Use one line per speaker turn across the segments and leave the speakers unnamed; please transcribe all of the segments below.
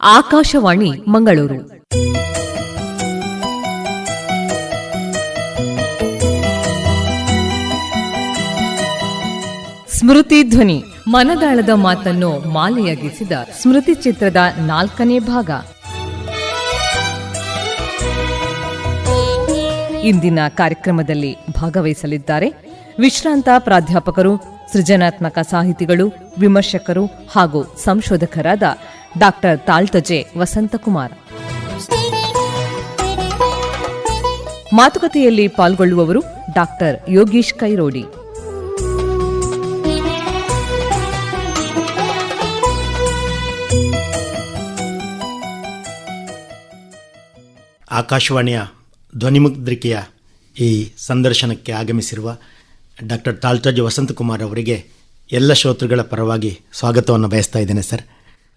ಆಕಾಶವಾಣಿ ಮಂಗಳೂರು. ಸ್ಮೃತಿ ಧ್ವನಿ, ಮನದಾಳದ ಮಾತನ್ನು ಮಾಲೆಯಾಗಿಸಿದ ಸ್ಮೃತಿ ಚಿತ್ರದ ನಾಲ್ಕನೇ ಭಾಗ. ಇಂದಿನ ಕಾರ್ಯಕ್ರಮದಲ್ಲಿ ಭಾಗವಹಿಸಲಿದ್ದಾರೆ ವಿಶ್ರಾಂತ ಪ್ರಾಧ್ಯಾಪಕರು, ಸೃಜನಾತ್ಮಕ ಸಾಹಿತಿಗಳು, ವಿಮರ್ಶಕರು ಹಾಗೂ ಸಂಶೋಧಕರಾದ ಡಾಕ್ಟರ್ ತಾಳ್ತಜೆ ವಸಂತಕುಮಾರ್. ಮಾತುಕತೆಯಲ್ಲಿ ಪಾಲ್ಗೊಳ್ಳುವವರು ಡಾಕ್ಟರ್ ಯೋಗೀಶ್ ಕೈರೋಡಿ.
ಆಕಾಶವಾಣಿಯ ಧ್ವನಿಮುದ್ರಿಕೆಯ ಈ ಸಂದರ್ಶನಕ್ಕೆ ಆಗಮಿಸಿರುವ ಡಾಕ್ಟರ್ ತಾಳ್ತಜ್ ವಸಂತಕುಮಾರ್ ಅವರಿಗೆ ಎಲ್ಲ ಶ್ರೋತೃಗಳ ಪರವಾಗಿ ಸ್ವಾಗತವನ್ನು ಬಯಸ್ತಾ ಇದ್ದೇನೆ ಸರ್.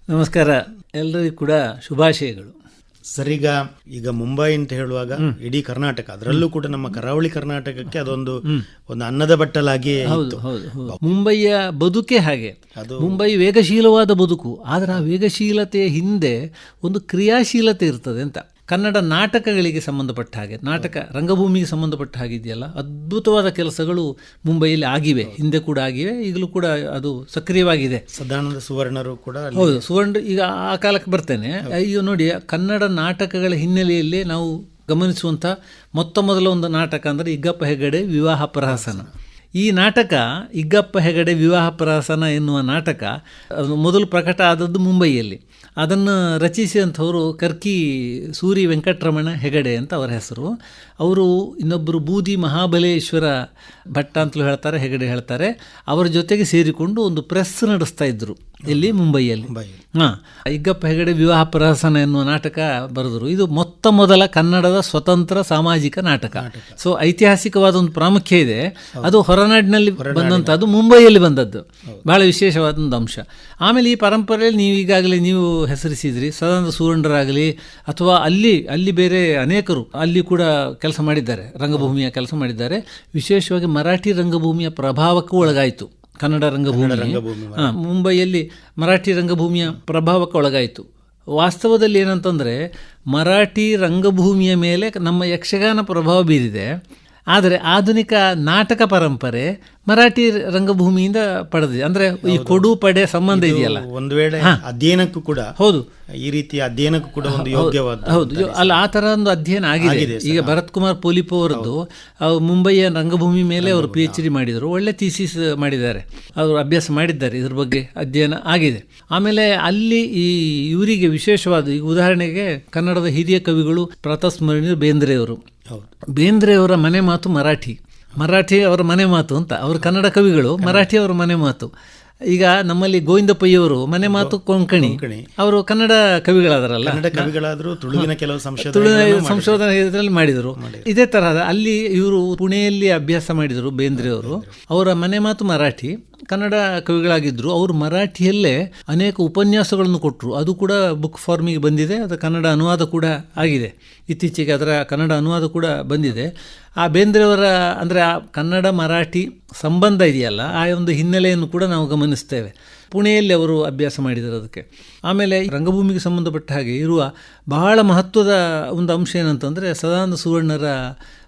ನಮಸ್ಕಾರ. ಎಲ್ಲರಿಗೂ ಕೂಡ ಶುಭಾಶಯಗಳು.
ಸರಿಗ ಈಗ ಮುಂಬೈ ಅಂತ ಹೇಳುವಾಗ ಇಡೀ ಕರ್ನಾಟಕ ಅದರಲ್ಲೂ ಕೂಡ ನಮ್ಮ ಕರಾವಳಿ ಕರ್ನಾಟಕಕ್ಕೆ ಅದೊಂದು ಒಂದು ಅನ್ನದ ಬಟ್ಟಲಾಗಿ
ಮುಂಬೈಯ ಬದುಕೆ ಹಾಗೆ. ಮುಂಬೈ ವೇಗಶೀಲವಾದ ಬದುಕು. ಆದರೆ ಆ ವೇಗಶೀಲತೆಯ ಹಿಂದೆ ಒಂದು ಕ್ರಿಯಾಶೀಲತೆ ಇರ್ತದೆ ಅಂತ. ಕನ್ನಡ ನಾಟಕಗಳಿಗೆ ಸಂಬಂಧಪಟ್ಟ ಹಾಗೆ ನಾಟಕ ರಂಗಭೂಮಿಗೆ ಸಂಬಂಧಪಟ್ಟ ಹಾಗಿದೆಯಲ್ಲ ಅದ್ಭುತವಾದ ಕೆಲಸಗಳು ಮುಂಬೈಯಲ್ಲಿ ಆಗಿವೆ ಹಿಂದೆ. ಕೂಡ ಆಗಿವೆ ಈಗಲೂ ಕೂಡ ಅದು ಸಕ್ರಿಯವಾಗಿದೆ.
ಸದಾನಂದ ಸುವರ್ಣರು ಕೂಡ
ಹೌದು ಸುವರ್ಣ ಈಗ ಆ ಕಾಲಕ್ಕೆ ಬರ್ತೇನೆ. ಈಗ ನೋಡಿ ಕನ್ನಡ ನಾಟಕಗಳ ಹಿನ್ನೆಲೆಯಲ್ಲಿ ನಾವು ಗಮನಿಸುವಂಥ ಮೊತ್ತ ಮೊದಲ ಒಂದು ನಾಟಕ ಅಂದರೆ ಇಗ್ಗಪ್ಪ ಹೆಗಡೆ ವಿವಾಹ ಪ್ರಹಸನ. ಈ ನಾಟಕ ಇಗ್ಗಪ್ಪ ಹೆಗಡೆ ವಿವಾಹ ಪ್ರಹಸನ ಎನ್ನುವ ನಾಟಕ ಮೊದಲು ಪ್ರಕಟ ಆದದ್ದು ಮುಂಬೈಯಲ್ಲಿ. ಅದನ್ನು ರಚಿಸಿದಂಥವರು ಕರ್ಕಿ ಸೂರಿ ವೆಂಕಟರಮಣ ಹೆಗಡೆ ಅಂತ ಅವರ ಹೆಸರು. ಅವರು ಇನ್ನೊಬ್ಬರು ಬೂದಿ ಮಹಾಬಲೇಶ್ವರ ಭಟ್ಟ ಅಂತಲೂ ಹೇಳ್ತಾರೆ, ಹೆಗಡೆ ಹೇಳ್ತಾರೆ. ಅವರ ಜೊತೆಗೆ ಸೇರಿಕೊಂಡು ಒಂದು ಪ್ರೆಸ್ ನಡೆಸ್ತಾ ಇದ್ದರು ಇಲ್ಲಿ ಮುಂಬೈಯಲ್ಲಿ. ಹಾಂ. ಇಗ್ಗಪ್ಪ ಹೆಗಡೆ ವಿವಾಹ ಪ್ರಹಸನ ಎನ್ನುವ ನಾಟಕ ಬರೆದರು. ಇದು ಮೊತ್ತ ಮೊದಲ ಕನ್ನಡದ ಸ್ವತಂತ್ರ ಸಾಮಾಜಿಕ ನಾಟಕ. ಸೊ ಐತಿಹಾಸಿಕವಾದ ಒಂದು ಪ್ರಾಮುಖ್ಯ ಇದೆ. ಅದು ಹೊರನಾಡಿನಲ್ಲಿ ಬಂದಂಥದ್ದು ಮುಂಬೈಯಲ್ಲಿ ಬಂದದ್ದು. ಬಹಳ ವಿಶೇಷವಾದ ಒಂದು ಅಂಶ. ಆಮೇಲೆ ಈ ಪರಂಪರೆಯಲ್ಲಿ ನೀವು ಈಗಾಗಲೇ ನೀವು ಹೆಸರಿಸಿದ್ರಿ ಸದಾನಂದ ಸೂರಣರಾಗಲಿ ಅಥವಾ ಅಲ್ಲಿ ಅಲ್ಲಿ ಬೇರೆ ಅನೇಕರು ಅಲ್ಲಿ ಕೂಡ ಕೆಲಸ ಮಾಡಿದ್ದಾರೆ ರಂಗಭೂಮಿಯ ಕೆಲಸ ಮಾಡಿದ್ದಾರೆ. ವಿಶೇಷವಾಗಿ ಮರಾಠಿ ರಂಗಭೂಮಿಯ ಪ್ರಭಾವಕ್ಕೂ ಒಳಗಾಯಿತು. ಕನ್ನಡ ರಂಗಭೂಮಿ. ಮುಂಬೈಯಲ್ಲಿ ಮರಾಠಿ ರಂಗಭೂಮಿಯ ಪ್ರಭಾವಕ್ಕೆ ಒಳಗಾಯಿತು. ವಾಸ್ತವದಲ್ಲಿ ಏನಂತಂದರೆ ಮರಾಠಿ ರಂಗಭೂಮಿಯ ಮೇಲೆ ನಮ್ಮ ಯಕ್ಷಗಾನ ಪ್ರಭಾವ ಬೀರಿದೆ. ಆದರೆ ಆಧುನಿಕ ನಾಟಕ ಪರಂಪರೆ ಮರಾಠಿ ರಂಗಭೂಮಿಯಿಂದ ಪಡೆದಿದೆ. ಅಂದ್ರೆ ಈ ಕೊಡು ಪಡೆ ಸಂಬಂಧ ಇದೆಯಲ್ಲ?
ಒಂದು ವೇಳೆ ಅಧ್ಯಯನಕ್ಕೂ ಕೂಡ
ಹೌದು.
ಈ ರೀತಿಯ ಅಧ್ಯಯನಕ್ಕೂ ಕೂಡ ಒಂದು ಯೋಗ್ಯವಾದ
ಹೌದು. ಅಲ್ಲ ಆ ತರ ಒಂದು ಅಧ್ಯಯನ ಆಗಿದೆ. ಈಗ ಭರತ್ ಕುಮಾರ್ ಪೋಲಿಪೋ ಅವರದ್ದು ಅವ್ರು ಮುಂಬೈಯ ರಂಗಭೂಮಿ ಮೇಲೆ ಅವರು ಪಿ ಎಚ್ ಡಿ ಮಾಡಿದರು. ಒಳ್ಳೆ ಥೀಸಿಸ್ ಮಾಡಿದ್ದಾರೆ. ಅವರು ಅಭ್ಯಾಸ ಮಾಡಿದ್ದಾರೆ. ಇದ್ರ ಬಗ್ಗೆ ಅಧ್ಯಯನ ಆಗಿದೆ. ಆಮೇಲೆ ಅಲ್ಲಿ ಈ ಇವರಿಗೆ ವಿಶೇಷವಾದ ಈಗ ಉದಾಹರಣೆಗೆ ಕನ್ನಡದ ಹಿರಿಯ ಕವಿಗಳು ಪ್ರಾತಸ್ಮರಣೀಯರು ಬೇಂದ್ರೆಯವರು.
ಹೌದು
ಬೇಂದ್ರೆಯವರ ಮನೆ ಮಾತು ಮರಾಠಿ. ಮರಾಠಿ ಅವರ ಮನೆ ಮಾತು ಅಂತ. ಅವರು ಕನ್ನಡ ಕವಿಗಳು ಮರಾಠಿ ಅವರ ಮನೆ ಮಾತು. ಈಗ ನಮ್ಮಲ್ಲಿ ಗೋವಿಂದಪ್ಪಯ್ಯವರು ಮನೆ ಮಾತು ಕೊಂಕಣಿ. ಅವರು ಕನ್ನಡ ಕವಿಗಳಾದರಲ್ಲ?
ಕನ್ನಡ ಕವಿಗಳಾದರೂ ತುಳುವಿನ ಕೆಲವು ಸಂಶೋಧನೆ
ತುಳು ಸಂಶೋಧನೆ ಇದರಲ್ಲಿ ಮಾಡಿದರು. ಇದೇ ತರಹದ ಅಲ್ಲಿ ಇವರು ಪುಣೆಯಲ್ಲಿ ಅಭ್ಯಾಸ ಮಾಡಿದರು ಬೇಂದ್ರೆಯವರು. ಅವರ ಮನೆ ಮಾತು ಮರಾಠಿ. ಕನ್ನಡ ಕವಿಗಳಾಗಿದ್ದರು ಅವರು ಮರಾಠಿಯಲ್ಲೇ ಅನೇಕ ಉಪನ್ಯಾಸಗಳನ್ನು ಕೊಟ್ಟರು ಅದು ಕೂಡ ಬುಕ್ ಫಾರ್ಮಿಗೆ ಬಂದಿದೆ. ಅದು ಕನ್ನಡ ಅನುವಾದ ಕೂಡ ಆಗಿದೆ. ಇತ್ತೀಚೆಗೆ ಅದರ ಕನ್ನಡ ಅನುವಾದ ಕೂಡ ಬಂದಿದೆ. ಆ ಬೇಂದ್ರೆಯವರ ಅಂದರೆ ಆ ಕನ್ನಡ ಮರಾಠಿ ಸಂಬಂಧ ಇದೆಯಲ್ಲ ಆ ಒಂದು ಹಿನ್ನೆಲೆಯನ್ನು ಕೂಡ ನಾವು ಗಮನಿಸ್ತೇವೆ. ಪುಣೆಯಲ್ಲಿ ಅವರು ಅಭ್ಯಾಸ ಮಾಡಿದರು ಅದಕ್ಕೆ. ಆಮೇಲೆ ರಂಗಭೂಮಿಗೆ ಸಂಬಂಧಪಟ್ಟ ಹಾಗೆ ಇರುವ ಬಹಳ ಮಹತ್ವದ ಒಂದು ಅಂಶ ಏನಂತಂದರೆ ಸದಾನಂದ ಸುವರ್ಣರ